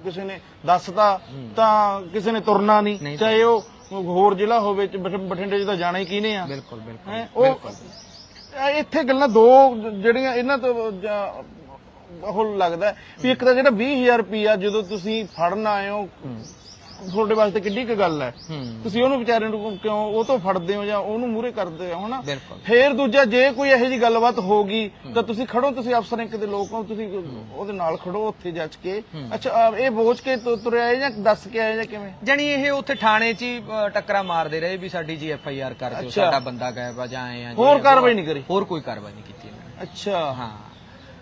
ਕਿਸੇ ਨੇ ਦੱਸਤਾ ਤਾਂ ਕਿਸੇ ਨੇ ਤੁਰਨਾ ਨਹੀਂ ਨਹੀਂ ਚਾਹੇ ਉਹ ਹੋਰ ਜ਼ਿਲ੍ਹਾ ਹੋਵੇ ਚ ਬਠ- ਬਠਿੰਡੇ 'ਚ ਤਾਂ ਜਾਣਾ ਹੀ ਕਿਹਨੇ ਆ? ਬਿਲਕੁਲ ਬਿਲਕੁਲ ਹੈਂ, ਉਹ ਇਹ ਇੱਥੇ ਗੱਲਾਂ ਦੋ ਜਿਹੜੀਆਂ ਇਹਨਾਂ ਤੋਂ ਜਾਂ ਉਹ ਲੱਗਦਾ ਵੀ ਇੱਕ ਤਾਂ ਜਿਹੜਾ 20000 ਰੁਪਿਆ ਜਦੋਂ ਤੁਸੀਂ ਫੜਨ ਆਏ ਹੋ। ਤੁਹਾਡੇ ਵਾਸਤੇ ਕਿੱਡੀ ਕੁ ਗੱਲ ਹੈ? ਹੂੰ। ਤੁਸੀਂ ਉਹਨੂੰ ਵਿਚਾਰੇ ਨੂੰ ਕਿਉਂ ਉਹ ਤੋਂ ਫੜਦੇ ਹੋ ਜਾਂ ਉਹਨੂੰ ਮੂਹਰੇ ਕਰਦੇ ਹੋ ਹਨਾ? ਫੇਰ ਦੂਜਾ ਜੇ ਕੋਈ ਇਹੋ ਜੀ ਗੱਲਬਾਤ ਹੋ ਗਈ ਤਾਂ ਤੁਸੀਂ ਖੜੋ ਤੁਸੀਂ ਅਫਸਰ ਇੱਕ ਦੇ ਲੋਕ ਹੋ ਤੁਸੀਂ ਉਹਦੇ ਨਾਲ ਖੜੋ ਉੱਥੇ ਜੱਜ ਕੇ। ਅੱਛਾ ਇਹ ਬੋਝ ਕੇ ਤੁ- ਤੁਰੇ ਆਏ ਜਾਂ ਦੱਸ ਕੇ ਆਏ ਜਾਂ ਕਿਵੇਂ? ਜਾਨੀ ਇਹ ਉੱਥੇ ਥਾਣੇ 'ਚ ਹੀ ਟੱਕਰਾਂ ਮਾਰਦੇ ਰਹੇ ਵੀ ਸਾਡੀ ਜੀ ਐਫ ਆਈ ਆਰ ਕਰ ਦਿਓ। ਸਾਡਾ ਬੰਦਾ ਗਾਇਬ ਆ ਜਾਂ ਆਏ ਆ ਹੋਰ ਕਾਰਵਾਈ ਨਹੀਂ ਕਰੀ? ਹੋਰ ਕੋਈ ਕਾਰਵਾਈ ਨਹੀਂ ਕੀਤੀ ਅੱਛਾ। ਹਾਂ।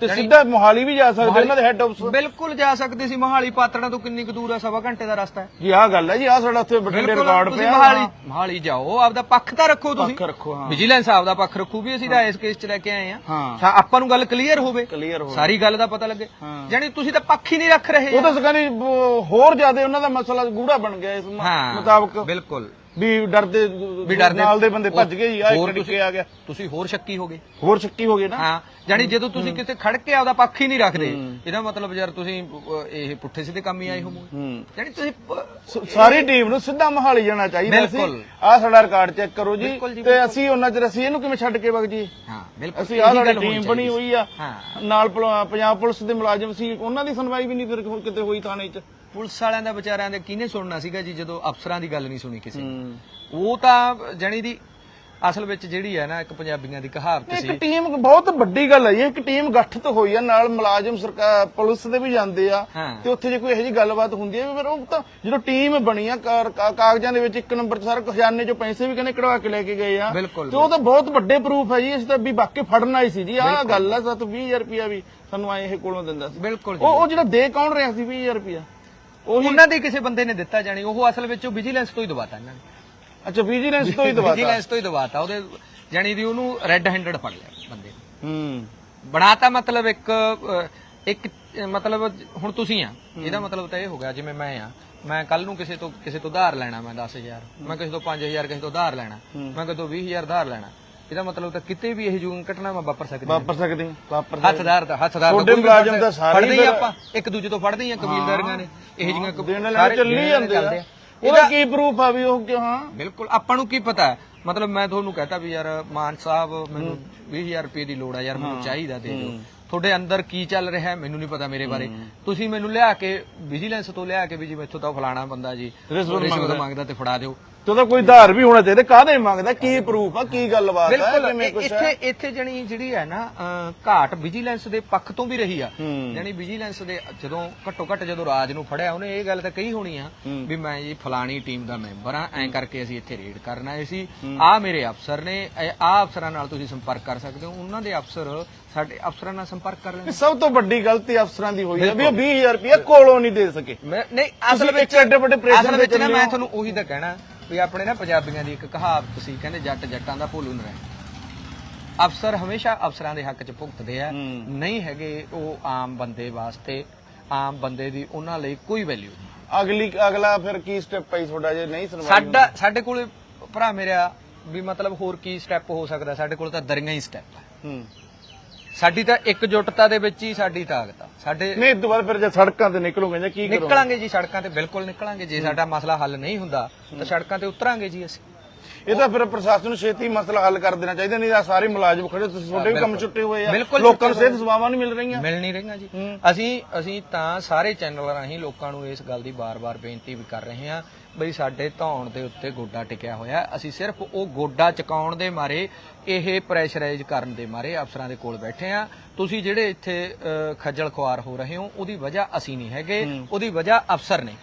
ਤੇ ਸਿੱਧਾ ਮੋਹਾਲੀ ਵੀ ਜਾ ਸਕਦੇ ਉਹਨਾਂ ਦੇ ਹੈੱਡ ਆਫਿਸ ਬਿਲਕੁਲ ਜਾ ਸਕਦੇ ਸੀ ਮੋਹਾਲੀ ਪਾਤੜਾਂ ਤੋਂ ਕਿੰਨੀ ਕੁ ਦੂਰ ਆ ਸਵਾ ਘੰਟੇ ਦਾ ਰਸਤਾ ਹੈ। ਜੀ ਆਹ ਗੱਲ ਹੈ ਜੀ ਆਹ ਸਾਡਾ ਉੱਥੇ ਬਠਿੰਡੇ ਰਿਕਾਰਡ ਤੁਸੀਂ ਪਿਆ। ਮੋਹਾਲੀ ਮੋਹਾਲੀ ਜਾਓ ਆਪਦਾ ਪੱਖ ਤਾਂ ਰੱਖੋ ਤੁਸੀਂ। ਪੱਖ ਰੱਖੋ ਹਾਂ। ਵਿਜੀਲੈਂਸ ਆਪਦਾ ਪੱਖ ਰੱਖੂ ਵੀ ਅਸੀਂ ਤਾਂ ਇਸ ਕੇਸ 'ਚ ਲੈ ਕੇ ਆਏ ਆ ਹਾਂ। ਸਾ- ਆਪਾਂ ਨੂੰ ਗੱਲ ਕਲੀਅਰ ਹੋਵੇ। ਕਲੀਅਰ ਹੋ ਸਾਰੀ ਗੱਲ ਦਾ ਪਤਾ ਲੱਗੇ। ਹਾਂ। ਜਾਨੀ ਤੁਸੀਂ ਤਾਂ ਪੱਖ ਹੀ ਨਹੀਂ ਰੱਖ ਰਹੇ ਉਹ ਤਾਂ ਸਕਾਨੀ ਹੋਰ ਜ਼ਿਆਦਾ ਉਹਨਾਂ ਦਾ ਮਸਲਾ ਗੂੜਾ ਬਣ ਗਿਆ ਇਸ ਮ- ਹਾਂ। ਮੁਤਾਬਕ। ਬਿਲਕੁਲ। ਵੀ ਡਰਦੇ ਵੀ ਡਰਦੇ ਨਾਲ ਦੇ ਬੰਦੇ ਭੱਜ ਗਏ ਜੀ ਹੋਰ ਇੱਕ ਡਿੱਕੇ ਆ ਗਿਆ। ਤੁਸੀਂ ਹੋਰ ਸ਼ੱਕੀ ਹੋਗੇ ਹੋਰ ਸ਼ੱਕੀ ਹੋ ਗਏ ਨਾ। ਹਾਂ ਜਾਨੀ ਜਦੋਂ ਤੁਸੀਂ ਕਿਤੇ ਖੜ ਕੇ ਆਪਦਾ ਪੱਖ ਹੀ ਨਹੀਂ ਰੱਖਦੇ ਇਹਦਾ ਮਤਲਬ ਯਾਰ ਤੁਸੀਂ ਅਹ, ਇਹ ਪੁੱਠੇ ਸਿੱਧੇ ਕੰਮ ਹੀ ਆਏ ਹੋਵੋਗੇ ਹੂੰ। ਜਾਨੀ ਤੁਸੀਂ ਪ- ਸ- ਸਾਰੀ ਟੀਮ ਨੂੰ ਸਿੱਧਾ ਮਹਾਲੀ ਜਾਣਾ ਚਾਹੀਦਾ ਸੀ। ਬਿਲਕੁਲ। ਆਹ ਸਾਡਾ ਰਿਕਾਰਡ ਚੈੱਕ ਕਰੋ ਜੀ। ਬਿਲਕੁਲ ਜੀ, ਤੇ ਅਸੀਂ ਉਹਨਾਂ ਚਿਰ ਅਸੀਂ ਇਹਨੂੰ ਕਿਵੇਂ ਛੱਡ ਕੇ ਵਗ ਜੀ ਹਾਂ ਬਿਲਕੁਲ। ਅਸੀਂ ਆਹ ਇਹੀ ਸਾਡੀ ਗੱਲ ਹੋਣੀ ਟੀਮ ਬਣੀ ਚਾਹੀਦੀ ਹੋਈ ਆ। ਹਾਂ। ਨਾਲ ਪੁਲ- ਪੰਜਾਬ ਪੁਲਿਸ ਦੇ ਮੁਲਾਜ਼ਮ ਸੀ। ਉਹਨਾਂ ਦੀ ਸੁਣਵਾਈ ਵੀ ਨਹੀਂ ਫਿਰ ਕਿਤੇ ਹੋਈ ਥਾਣੇ 'ਚ। ਪੁਲਿਸ ਵਾਲਿਆਂ ਦਾ ਵਿਚਾਰਿਆਂ ਦੇ ਕਿਹਨੇ ਸੁਣਨਾ ਸੀਗਾ ਜੀ ਜਦੋਂ ਅਫਸਰਾਂ ਦੀ ਗੱਲ ਨਹੀਂ ਸੁਣੀ ਕਿਸੇ ਨੇ? ਉਹ ਤਾਂ ਜਾਨੀ ਦੀ ਅਸਲ ਵਿੱਚ ਜਿਹੜੀ ਹੈ ਨਾ ਇੱਕ ਪੰਜਾਬੀਆਂ ਦੀ ਕਹਾਵਤ ਇੱਕ ਸੀ। ਟੀਮ ਬਹੁਤ ਵੱਡੀ ਗੱਲ ਹੈ ਇੱਕ ਟੀਮ ਗਠਿਤ ਹੋਈ ਆ ਨਾਲ ਮੁਲਾਜ਼ਮ ਸਰਕਾਰ ਪੁਲਿਸ ਦੇ ਵੀ ਜਾਂਦੇ ਆ। ਤੇ ਉੱਥੇ ਜੇ ਕੋਈ ਇਹੋ ਜੀ ਗੱਲਬਾਤ ਹੁੰਦੀ ਹੈ ਫਿਰ ਉਹ ਤਾਂ ਜਦੋਂ ਟੀਮ ਬਣੀ ਆ ਕਾਗਜ਼ਾਂ ਦੇ ਵਿੱਚ ਇੱਕ ਨੰਬਰ ਸਾਰਾ ਖਜ਼ਾਨੇ 'ਚੋਂ ਪੈਸੇ ਵੀ ਕਹਿੰਦੇ ਕਢਵਾ ਕੇ ਲੈ ਕੇ ਗਏ ਆ। ਤੇ ਉਹ ਤਾਂ ਬਹੁਤ ਵੱਡੇ ਪ੍ਰੂਫ ਹੈ ਜੀ। ਅਸੀਂ ਤਾਂ ਵੀ ਵਾਕਈ ਫੜਨ ਆਈ ਸੀ ਜੀ। ਆਹ ਗੱਲ ਆ ਸਤ 20000 ਰੁਪਿਆ ਵੀ ਸਾਨੂੰ ਆਏ ਇਹ ਕੋਲੋਂ ਦਿੰਦਾ ਸੀ। ਬਿਲਕੁਲ ਉਹ ਜਿਹੜਾ ਦੇ ਕੌਣ ਰਿਹਾ ਸੀ 20000 ਰੁਪਿਆ ਉਹੀ ਉਹਨਾਂ ਦੇ ਕਿਸੇ ਬੰਦੇ ਨੇ ਦਿੱਤਾ ਜਾਣੀ ਉਹ ਅਸਲ ਵਿੱਚ ਉਹ ਵਿਜੀਲੈਂਸ ਤੋਂ ਹੀ ਦਵਾਤਾ ਇਹਨਾਂ ਨੇ। ਅੱਛਾ ਵਿਜੀਲੈਂਸ ਤੋਂ ਹੀ ਦਵਾਤਾ ਵਿਜੀਲੈਂਸ ਤੋਂ ਹੀ ਦਵਾਤਾ ਉਹਦੇ ਜਾਣੀ ਦੀ ਉਹਨੂੰ ਰੈੱਡ ਹੈਂਡਡ ਫੜ ਲਿਆ ਬੰਦੇ ਹੂੰ। ਬਣਾਤਾ ਮਤਲਬ ਇੱਕ ਇੱਕ ਮਤਲਬ ਹੁਣ ਤੁਸੀਂ ਆ ਇਹਦਾ ਮਤਲਬ ਤਾਂ ਇਹ ਹੋ ਗਿਆ ਜਿਵੇਂ ਮੈਂ ਆ ਮੈਂ ਕੱਲ ਨੂੰ ਕਿਸੇ ਤੋਂ ਕਿਸੇ ਤੋਂ ਉਧਾਰ ਲੈਣਾ ਮੈਂ 10000 ਮੈਂ ਕਿਸੇ ਤੋਂ 5000 ਕਿਸੇ ਤੋਂ ਉਧਾਰ ਲੈਣਾ ਮੈਂ ਕਿਸੇ ਤੋਂ 20000 ਉਧਾਰ ਲੈਣਾ ਇਹਦਾ ਮਤਲਬ ਤਾਂ ਕਿਤੇ ਵੀ ਇਹ ਜੂਨ ਘਟਨਾ ਵਾਪਰ ਸਕਦੀ ਹੈ। ਵਾਪਰ ਸਕਦੇ ਵਾਪਰ ਹੱਥਦਾਰ ਦਾ ਹੱਥਦਾਰ ਦਾ ਤੁਹਾਡੇ ਮੁਲਾਜ਼ਮ ਤਾਂ ਸਾਰੇ ਫੜਦੇ ਹੀ ਆਪਾਂ ਇੱਕ ਦੂਜੇ ਤੋਂ ਫੜਦੇ ਹੀ ਆ ਕਬੀਲਦਾਰੀਆਂ ਨੇ। ਇਹ ਵਾਲੇ ਸਾਰੇ ਚੱਲੀ ਜਾਂਦੇ ਆ। ਉਹਦਾ ਕੀ ਪ੍ਰੂਫ ਆ ਵੀ ਉਹ ਕਿ ਹਾਂ? ਬਿਲਕੁਲ ਆਪਾਂ ਨੂੰ ਕੀ ਪਤਾ? ਮਤਲਬ ਮੈਂ ਤੁਹਾਨੂੰ ਕਹਤਾ ਵੀ ਯਾਰ ਮਾਨ ਸਾਹਿਬ ਮੈਨੂੰ 20000 ਰੁਪਏ ਦੀ ਲੋੜ ਆ ਯਾਰ ਮੈਨੂੰ ਚਾਹੀਦਾ ਦੇ ਦਿਓ। ਤੁਹਾਡੇ ਅੰਦਰ ਕੀ ਚੱਲ ਰਿਹਾ ਹੈ ਮੈਨੂੰ ਨਹੀਂ ਪਤਾ ਮੇਰੇ ਬਾਰੇ। ਤੁਸੀਂ ਮੈਨੂੰ ਲਿਆ ਕੇ ਵਿਜੀਲੈਂਸ ਤੋਂ ਲਿਆ ਕੇ ਵੀ ਜੀ ਮੈਥੋਂ ਤਾਂ ਫਲਾਣਾ ਬੰਦਾ ਜੀ ਰਿਸ਼ਵਤ ਮੰਗਦਾ ਤੇ ਫੜਾ ਦਿਓ। ਤੇ ਉਹਦਾ ਕੋਈ ਧਾਰ ਵੀ ਹੋਣਾ ਚਾਹੀਦਾ ਕਾਹਦੇ ਮੰਗਦਾ ਕੀ ਪ੍ਰੂਫ ਆ ਕੀ ਗੱਲਬਾਤ ਆ ਬਿਲਕੁਲ ਕਿਵੇਂ ਇ- ਕੁਛ ਇੱਥੇ ਇੱਥੇ ਜਣੀ ਜਿਹੜੀ ਹੈ ਨਾ ਘਾਟ ਵਿਜੀਲੈਂਸ ਦੇ ਪੱਖ ਤੋਂ ਵੀ ਰਹੀ ਆ। ਜਾਨੀ ਵਿਜੀਲੈਂਸ ਦੇ ਜਦੋਂ ਘੱਟੋ ਘੱਟ ਜਦੋਂ ਰਾਜ ਨੂੰ ਫੜਿਆ ਉਹਨੇ ਇਹ ਗੱਲ ਤਾਂ ਕਹੀ ਹੋਣੀ ਆ ਵੀ ਮੈਂ ਜੀ ਫਲਾਣੀ ਟੀਮ ਦਾ ਮੈਂਬਰ ਆ ਐਂ ਕਰਕੇ ਅਸੀਂ ਇੱਥੇ ਰੇਡ ਕਰਨ ਆਏ ਸੀ। ਆ ਮੇਰੇ ਅਫਸਰ ਨੇ ਆ ਅਫਸਰਾਂ ਨਾਲ ਤੁਸੀਂ ਸੰਪਰਕ ਕਰ ਸਕਦੇ ਹੋ। ਉਹਨਾਂ ਦੇ ਅਫਸਰ ਸਾਡੇ ਅਫਸਰਾਂ ਨਾਲ ਸੰਪਰਕ ਕਰ ਲੈਣ ਸਭ ਤੋਂ ਵੱਡੀ ਗਲਤੀ ਅਫਸਰਾਂ ਦੀ ਹੋਈ ਹੈ ਵੀ ਉਹ 20000 ਰੁਪਏ ਕੋਲੋਂ ਨਹੀਂ ਦੇ ਸਕੇ। ਮੈਂ ਨਹੀਂ ਅਸਲ ਤੁਸੀਂ ਵਿੱਚ ਇੱਕ ਐਡੇ ਵੱਡੇ operation ਅਸਲ ਵਿੱਚ ਨਾ ਚੱਲੇ ਮੈਂ ਹੋ। ਤੁਹਾਨੂੰ ਉਹੀ ਤਾਂ ਕਹਿਣਾ ਵੀ ਆਪਣੇ ਨਾ ਪੰਜਾਬੀਆਂ ਦੀ ਇੱਕ ਕਹਾਵਤ ਸੀ ਕਹਿੰਦੇ ਜੱਟ ਜੱਟਾਂ ਦਾ ਭੋਲੂ ਨਰੇ ਅਫਸਰ ਹਮੇਸ਼ਾ ਅਫਸਰਾਂ ਦੇ ਹੱਕ 'ਚ ਭੁਗਤਦੇ ਆ। ਨਹੀਂ ਹੈਗੇ ਉਹ ਆਮ ਬੰਦੇ ਵਾਸਤੇ ਆਮ ਬੰਦੇ ਦੀ ਉਹਨਾਂ ਲਈ ਕੋਈ ਵੈਲਿਊ ਨਹੀਂ। ਅਗਲੀ ਅਗਲਾ ਫਿਰ ਕੀ ਸਟੈਪ ਆਈ ਤੁਹਾਡਾ ਜੇ ਨਹੀਂ ਸੁਣਵਾਈ ਸਾਡਾ ਸਾਡੇ ਕੋਲੇ ਭਰਾ ਮੇਰਾ ਵੀ ਮਤਲਬ ਹੋਰ ਕੀ ਸਟੈਪ ਹੋ ਸਕਦਾ? ਸਾਡੇ ਕੋਲ ਤਾਂ ਦਰੀਆਂ ਹੀ ਸਟੈਪ ਆ। ਹੂੰ। ਸਾਡੀ ਤਾਂ ਇਕਜੁੱਟਤਾ ਦੇ ਵਿੱਚ ਹੀ ਸਾਡੀ ਤਾਕਤ ਆ। ਸਾਡੇ ਨਹੀਂ ਬਾਅਦ ਫਿਰ ਜੇ ਸੜਕਾਂ ਤੇ ਨਿਕਲੋਗੇ ਜਾਂ ਕੀ ਕਰੋਗੇ? ਨਿਕਲਾਂਗੇ ਜੀ ਸੜਕਾਂ ਤੇ ਬਿਲਕੁਲ ਨਿਕਲਾਂਗੇ ਜੇ। ਸਾਡਾ ਮਸਲਾ ਹੱਲ ਨਹੀਂ ਹੁੰਦਾ ਤਾਂ ਸੜਕਾਂ ਤੇ ਉਤਰਾਂਗੇ ਜੀ ਅਸੀਂ। ਇਹ ਤਾਂ ਫਿਰ ਪ੍ਰਸ਼ਾਸਨ ਨੂੰ ਛੇਤੀ ਮਸਲਾ ਹੱਲ ਕਰ ਦੇਣਾ ਚਾਹੀਦਾ ਨਹੀਂ ਤਾਂ ਸਾਰੇ ਮੁਲਾਜ਼ਮ ਖੜੇ ਤੁਸੀਂ ਤੁਹਾਡੇ ਵੀ ਕੰਮ ਛੁੱਟੇ ਹੋਏ ਆ। ਲੋਕਾਂ ਨੂੰ ਸਿਹਤ ਸੇਵਾਵਾਂ ਨਹੀਂ ਮਿਲ ਰਹੀਆਂ। ਮਿਲ ਨਹੀਂ ਰਹੀਆਂ ਜੀ। ਅਸੀਂ ਅਸੀਂ ਤਾਂ ਸਾਰੇ ਚੈਨਲ ਰਾਹੀਂ ਲੋਕਾਂ ਨੂੰ ਇਸ ਗੱਲ ਦੀ ਬਾਰ-ਬਾਰ ਬੇਨਤੀ ਵੀ ਕਰ ਰਹੇ ਹਾਂ ਬਈ ਸਾਡੇ ਧੌਣ ਦੇ ਉੱਤੇ ਗੋਡਾ ਟਿਕਿਆ ਹੋਇਆ। ਅਸੀਂ ਸਿਰਫ ਉਹ ਗੋਡਾ ਚਕਾਉਣ ਦੇ ਮਾਰੇ ਇਹ ਪ੍ਰੈਸ਼ਰਾਈਜ਼ ਕਰਨ ਦੇ ਮਾਰੇ ਅਫਸਰਾਂ ਦੇ ਕੋਲ ਬੈਠੇ ਆ। ਤੁਸੀਂ ਜਿਹੜੇ ਇੱਥੇ ਖੱਜਲ ਖੁਆਰ ਹੋ ਰਹੇ ਹੋ ਉਹਦੀ ਵਜ੍ਹਾ ਅਸੀਂ ਨਹੀਂ ਹੈਗੇ ਉਹਦੀ ਵਜ੍ਹਾ ਅਫਸਰ ਨੇ।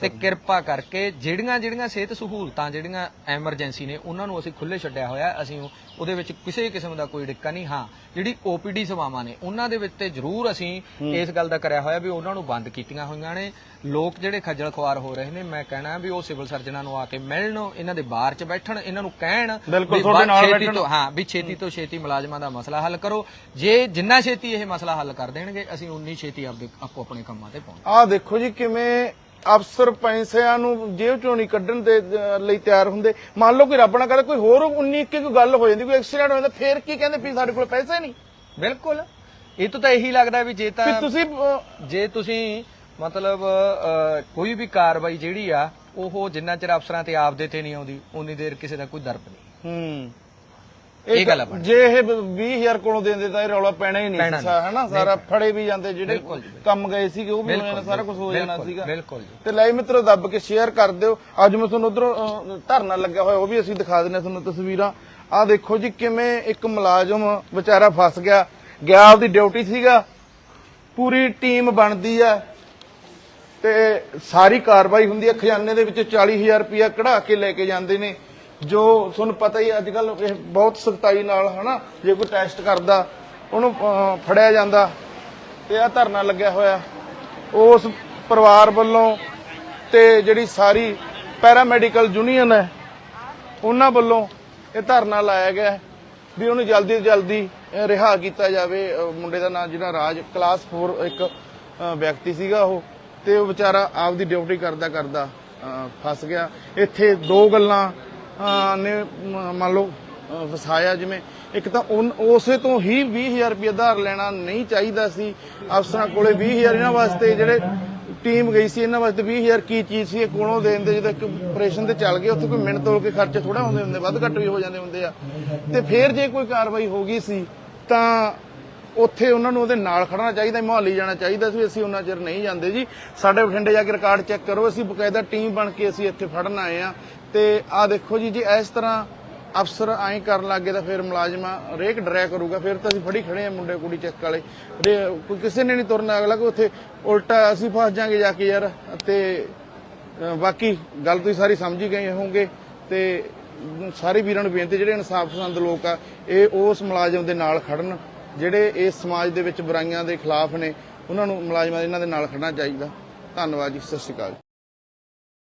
ਤੇ ਕਿਰਪਾ ਕਰਕੇ ਜਿਹੜੀਆਂ ਜਿਹੜੀਆਂ ਸਿਹਤ ਸਹੂਲਤਾਂ ਜਿਹੜੀਆਂ ਐਮਰਜੈਂਸੀ ਨੇ ਉਹਨਾਂ ਨੂੰ ਅਸੀਂ ਖੁੱਲੇ ਛੱਡਿਆ ਹੋਇਆ। ਅਸੀਂ ਉਹ- ਉਹਦੇ ਵਿੱਚ ਕਿਸੇ ਕਿਸਮ ਦਾ ਕੋਈ ਡਿੱਕਾ ਨਹੀਂ। ਹਾਂ ਜਿਹੜੀ ਓਪੀਡੀ ਸੇਵਾਵਾਂ ਨੇ ਉਹਨਾਂ ਦੇ ਵਿੱਚ ਤੇ ਜ਼ਰੂਰ ਅਸੀਂ ਇਸ ਗੱਲ ਦਾ ਕਰਿਆ ਹੋਇਆ ਵੀ ਉਹਨਾਂ ਨੂੰ ਬੰਦ ਕੀਤੀਆਂ ਹੋਈਆਂ ਨੇ। ਲੋਕ ਜਿਹੜੇ ਖੱਜਲ ਖੁਆਰ ਹੋ ਰਹੇ ਨੇ ਮੈਂ ਕਹਿਣਾ ਵੀ ਉਹ ਸਿਵਲ ਸਰਜਨਾਂ ਨੂੰ ਆ ਕੇ ਮਿਲਣ ਇਹਨਾਂ ਦੇ ਬਾਹਰ 'ਚ ਬੈਠਣ ਇਹਨਾਂ ਨੂੰ ਕਹਿਣ ਬਿਲਕੁਲ, ਤੁਹਾਡੇ ਨਾਲ ਬੈਠਣ। ਹਾਂ ਵੀ ਛੇਤੀ ਤੋਂ ਛੇਤੀ ਮੁਲਾਜ਼ਮਾਂ ਦਾ ਮਸਲਾ ਹੱਲ ਕਰੋ। ਜੇ ਜਿੰਨਾ ਛੇਤੀ ਇਹ ਮਸਲਾ ਹੱਲ ਕਰ ਦੇਣਗੇ ਅਸੀਂ ਉਨੀ ਛੇਤੀ ਆਪਦੇ ਆਪੋ ਆਪਣੇ ਕੰਮਾਂ ਤੇ ਪਹੁੰਚ ਆਹ ਦੇਖੋ ਜੀ ਕਿਵੇਂ ਅਫਸਰ ਪੈਸਿਆਂ ਨੂੰ ਜੇਬ ਚੋਂ ਨਹੀਂ ਕੱਢਣ ਦੇ ਲਈ ਤਿਆਰ ਹੁੰਦੇ। ਮੰਨ ਲਓ ਕੋਈ ਰੱਬ ਨਾ ਕਰੇ ਕੋਈ ਹੋਰ 19 ਇੱਕੀ ਕੋਈ ਗੱਲ ਹੋ ਜਾਂਦੀ ਕੋਈ ਐਕਸੀਡੈਂਟ ਹੋ ਜਾਂਦਾ ਫੇਰ ਕੀ ਕਹਿੰਦੇ ਵੀ ਸਾਡੇ ਕੋਲ ਪੈਸੇ ਨਹੀਂ? ਬਿਲਕੁਲ। ਇਹ ਤੋਂ ਤਾਂ ਇਹੀ ਲੱਗਦਾ ਵੀ ਜੇ ਤਾਂ ਵੀ ਤੁਸੀਂ ਅਹ, ਜੇ ਤੁਸੀਂ ਮਤਲਬ ਅਹ, ਕੋਈ ਵੀ ਕਾਰਵਾਈ ਜਿਹੜੀ ਆ ਉਹ ਜਿੰਨਾ ਚਿਰ ਅਫਸਰਾਂ ਤੇ ਆਪਦੇ ਤੇ ਨਹੀਂ ਆਉਂਦੀ ਉਨੀ ਦੇਰ ਕਿਸੇ ਦਾ ਕੋਈ ਦਰਪ ਨਹੀਂ। ਹੂੰ। ਇਹ ਗੱਲ ਆ ਬਣੀ। ਜੇ ਇਹ 20000 ਕੋਲੋਂ ਦਿੰਦੇ ਤਾਂ ਇਹ ਰੌਲਾ ਪੈਣਾ ਹੀ ਨਹੀਂ ਸੀ ਹਨਾ? ਸਾਰਾ ਫੜੇ ਵੀ ਜਾਂਦੇ ਜਿਹੜੇ ਕੰਮ ਗਏ ਸੀਗੇ ਉਹ ਵੀ ਹੋ ਜਾਣਾ ਸਾਰਾ ਕੁਝ ਹੋ ਜਾਣਾ ਸੀਗਾ। ਬਿਲਕੁਲ ਤੇ ਲੈ ਮਿੱਤਰੋ ਦੱਬ ਕੇ ਸ਼ੇਅਰ ਕਰ ਦਿਓ। ਅੱਜ ਮੈਂ ਤੁਹਾਨੂੰ ਉਧਰੋਂ ਧਰਨਾ ਲੱਗਿਆ ਹੋਇਆ ਉਹ ਵੀ ਅਸੀਂ ਦਿਖਾ ਦਿੰਨੇ ਤੁਹਾਨੂੰ ਤਸਵੀਰਾਂ। ਆਹ ਦੇਖੋ ਜੀ ਕਿਵੇਂ ਇੱਕ ਮੁਲਾਜ਼ਮ ਵਿਚਾਰਾ ਫਸ ਗਿਆ। ਗਿਆ ਆਪਦੀ ਡਿਊਟੀ ਸੀਗਾ। ਪੂਰੀ ਟੀਮ ਬਣਦੀ ਆ। ਤੇ ਸਾਰੀ ਕਾਰਵਾਈ ਹੁੰਦੀ ਹੈ ਖਜ਼ਾਨੇ ਦੇ ਵਿੱਚ 40000 ਰੁਪਇਆ ਕਢਾ ਕੇ ਲੈ ਕੇ ਜਾਂਦੇ ਨੇ। ਜੋ ਤੁਹਾਨੂੰ ਪਤਾ ਹੀ ਅੱਜ ਕੱਲ ਇਹ ਬਹੁਤ ਸਖਤਾਈ ਨਾਲ ਹਨਾ ਜੇ ਕੋਈ ਟੈਸਟ ਕਰਦਾ ਉਹਨੂੰ ਫੜਿਆ ਜਾਂਦਾ ਤੇ ਆ ਧਰਨਾ ਲੱਗਿਆ ਹੋਇਆ। ਉਸ ਪਰਿਵਾਰ ਵੱਲੋਂ ਤੇ ਜਿਹੜੀ ਸਾਰੀ ਪੈਰਾਮੈਡੀਕਲ ਯੂਨੀਅਨ ਹੈ ਉਹਨਾਂ ਵੱਲੋਂ ਇਹ ਧਰਨਾ ਲਾਇਆ ਗਿਆ ਵੀ ਉਹਨੂੰ ਜਲਦੀ ਤੋਂ ਜਲਦੀ ਅਹ, ਰਿਹਾ ਕੀਤਾ ਜਾਵੇ। ਮੁੰਡੇ ਦਾ ਨਾਮ ਜਿਹੜਾ ਰਾਜ ਕਲਾਸ 4 ਇੱਕ ਵਿਅਕਤੀ ਸੀਗਾ ਉਹ ਤੇ ਉਹ ਵਿਚਾਰਾ ਆਪਦੀ ਡਿਊਟੀ ਕਰਦਾ ਕਰਦਾ ਫਸ ਗਿਆ। ਇੱਥੇ ਦੋ ਗੱਲਾਂ ਨੇ ਮੰਨ ਲਓ ਫਸਾਇਆ ਜਿਵੇਂ। ਇੱਕ ਤਾਂ ਉਸੇ ਤੋਂ ਹੀ 20000 ਰੁਪਏ ਉਧਾਰ ਲੈਣਾ ਨਹੀਂ ਚਾਹੀਦਾ ਸੀ। ਅਫਸਰਾਂ ਕੋਲੇ 20000 ਇਹਨਾਂ ਵਾਸਤੇ ਜਿਹੜੇ ਟੀਮ ਗਈ ਸੀ, ਇਹਨਾਂ ਵਾਸਤੇ 20000 ਕੀ ਚੀਜ਼ ਸੀ, ਇਹ ਕੋਲੋਂ ਦੇਣ ਦੇ ਜਦੋਂ ਇੱਕ ਆਪਰੇਸ਼ਨ ਤੇ ਚੱਲ ਗਏ, ਉੱਥੇ ਕੋਈ ਮਿੰਟ ਤੋਲ ਕੇ ਖਰਚੇ ਥੋੜਾ ਹੁੰਦੇ ਹੁੰਦੇ, ਵੱਧ ਘੱਟ ਵੀ ਹੋ ਜਾਂਦੇ ਹੁੰਦੇ ਆ। ਤੇ ਫੇਰ ਜੇ ਕੋਈ ਕਾਰਵਾਈ ਹੋ ਗਈ ਸੀ, ਤਾਂ ਉੱਥੇ ਉਹਨਾਂ ਨੂੰ ਉਹਦੇ ਨਾਲ ਖੜਨਾ ਚਾਹੀਦਾ, ਮੋਹਾਲੀ ਜਾਣਾ ਚਾਹੀਦਾ ਸੀ, ਅਸੀਂ ਉਹਨਾਂ ਚਿਰ ਨਹੀਂ ਜਾਂਦੇ ਜੀ। ਸਾਡੇ ਬਠਿੰਡੇ ਜਾ ਕੇ ਰਿਕਾਰਡ ਚੈੱਕ ਕਰੋ, ਅਸੀਂ ਬਕਾਇਦਾ ਟੀਮ ਬਣ ਕੇ ਅਸੀਂ ਇੱਥੇ ਫੜਨ ਆਏ ਆ ਤੇ ਆਹ ਦੇਖੋ ਜੀ, ਜੇ ਇਸ ਤਰ੍ਹਾਂ ਅਫਸਰ ਐਂ ਕਰਨ ਲੱਗੇ ਤਾਂ ਫਿਰ ਮੁਲਾਜ਼ਮਾਂ ਰੇਕ ਡਰਿਆ ਕਰੂਗਾ, ਫਿਰ ਤਾਂ ਅਸੀਂ ਫੜੀ ਖੜੇ ਆ ਮੁੰਡੇ ਕੁੜੀ ਚੈੱਕ ਵਾਲੇ। ਕੋਈ ਕਿਸੇ ਨੇ ਨਹੀਂ ਤੁਰਨਾ ਅਗਲਾ ਕੋਈ ਉੱਥੇ ਉਲਟਾ ਅਸੀਂ ਫਸ ਜਾਾਂਗੇ ਜਾ ਕੇ ਯਾਰ। ਤੇ ਬਾਕੀ ਗੱਲ ਤੁਸੀਂ ਸਾਰੀ ਸਮਝ ਹੀ ਗਏ ਹੋਵੋਗੇ। ਤੇ ਸਾਰੇ ਵੀਰਾਂ ਨੂੰ ਬੇਨਤੀ, ਜਿਹੜੇ ਇਨਸਾਫ ਪਸੰਦ ਲੋਕ ਆ, ਇਹ ਉਸ ਮੁਲਾਜ਼ਮ ਦੇ ਨਾਲ ਖੜਨ ਜਿਹੜੇ ਇਸ ਸਮਾਜ ਦੇ ਵਿੱਚ ਬੁਰਾਈਆਂ ਦੇ ਖਿਲਾਫ ਨੇ, ਉਹਨਾਂ ਨੂੰ ਮੁਲਾਜ਼ਮਾਂ ਇਹਨਾਂ ਦੇ ਨਾਲ ਖੜਨਾ ਚਾਹੀਦਾ। ਧੰਨਵਾਦ ਜੀ, ਸਤਿ ਸ਼੍ਰੀ ਅਕਾਲ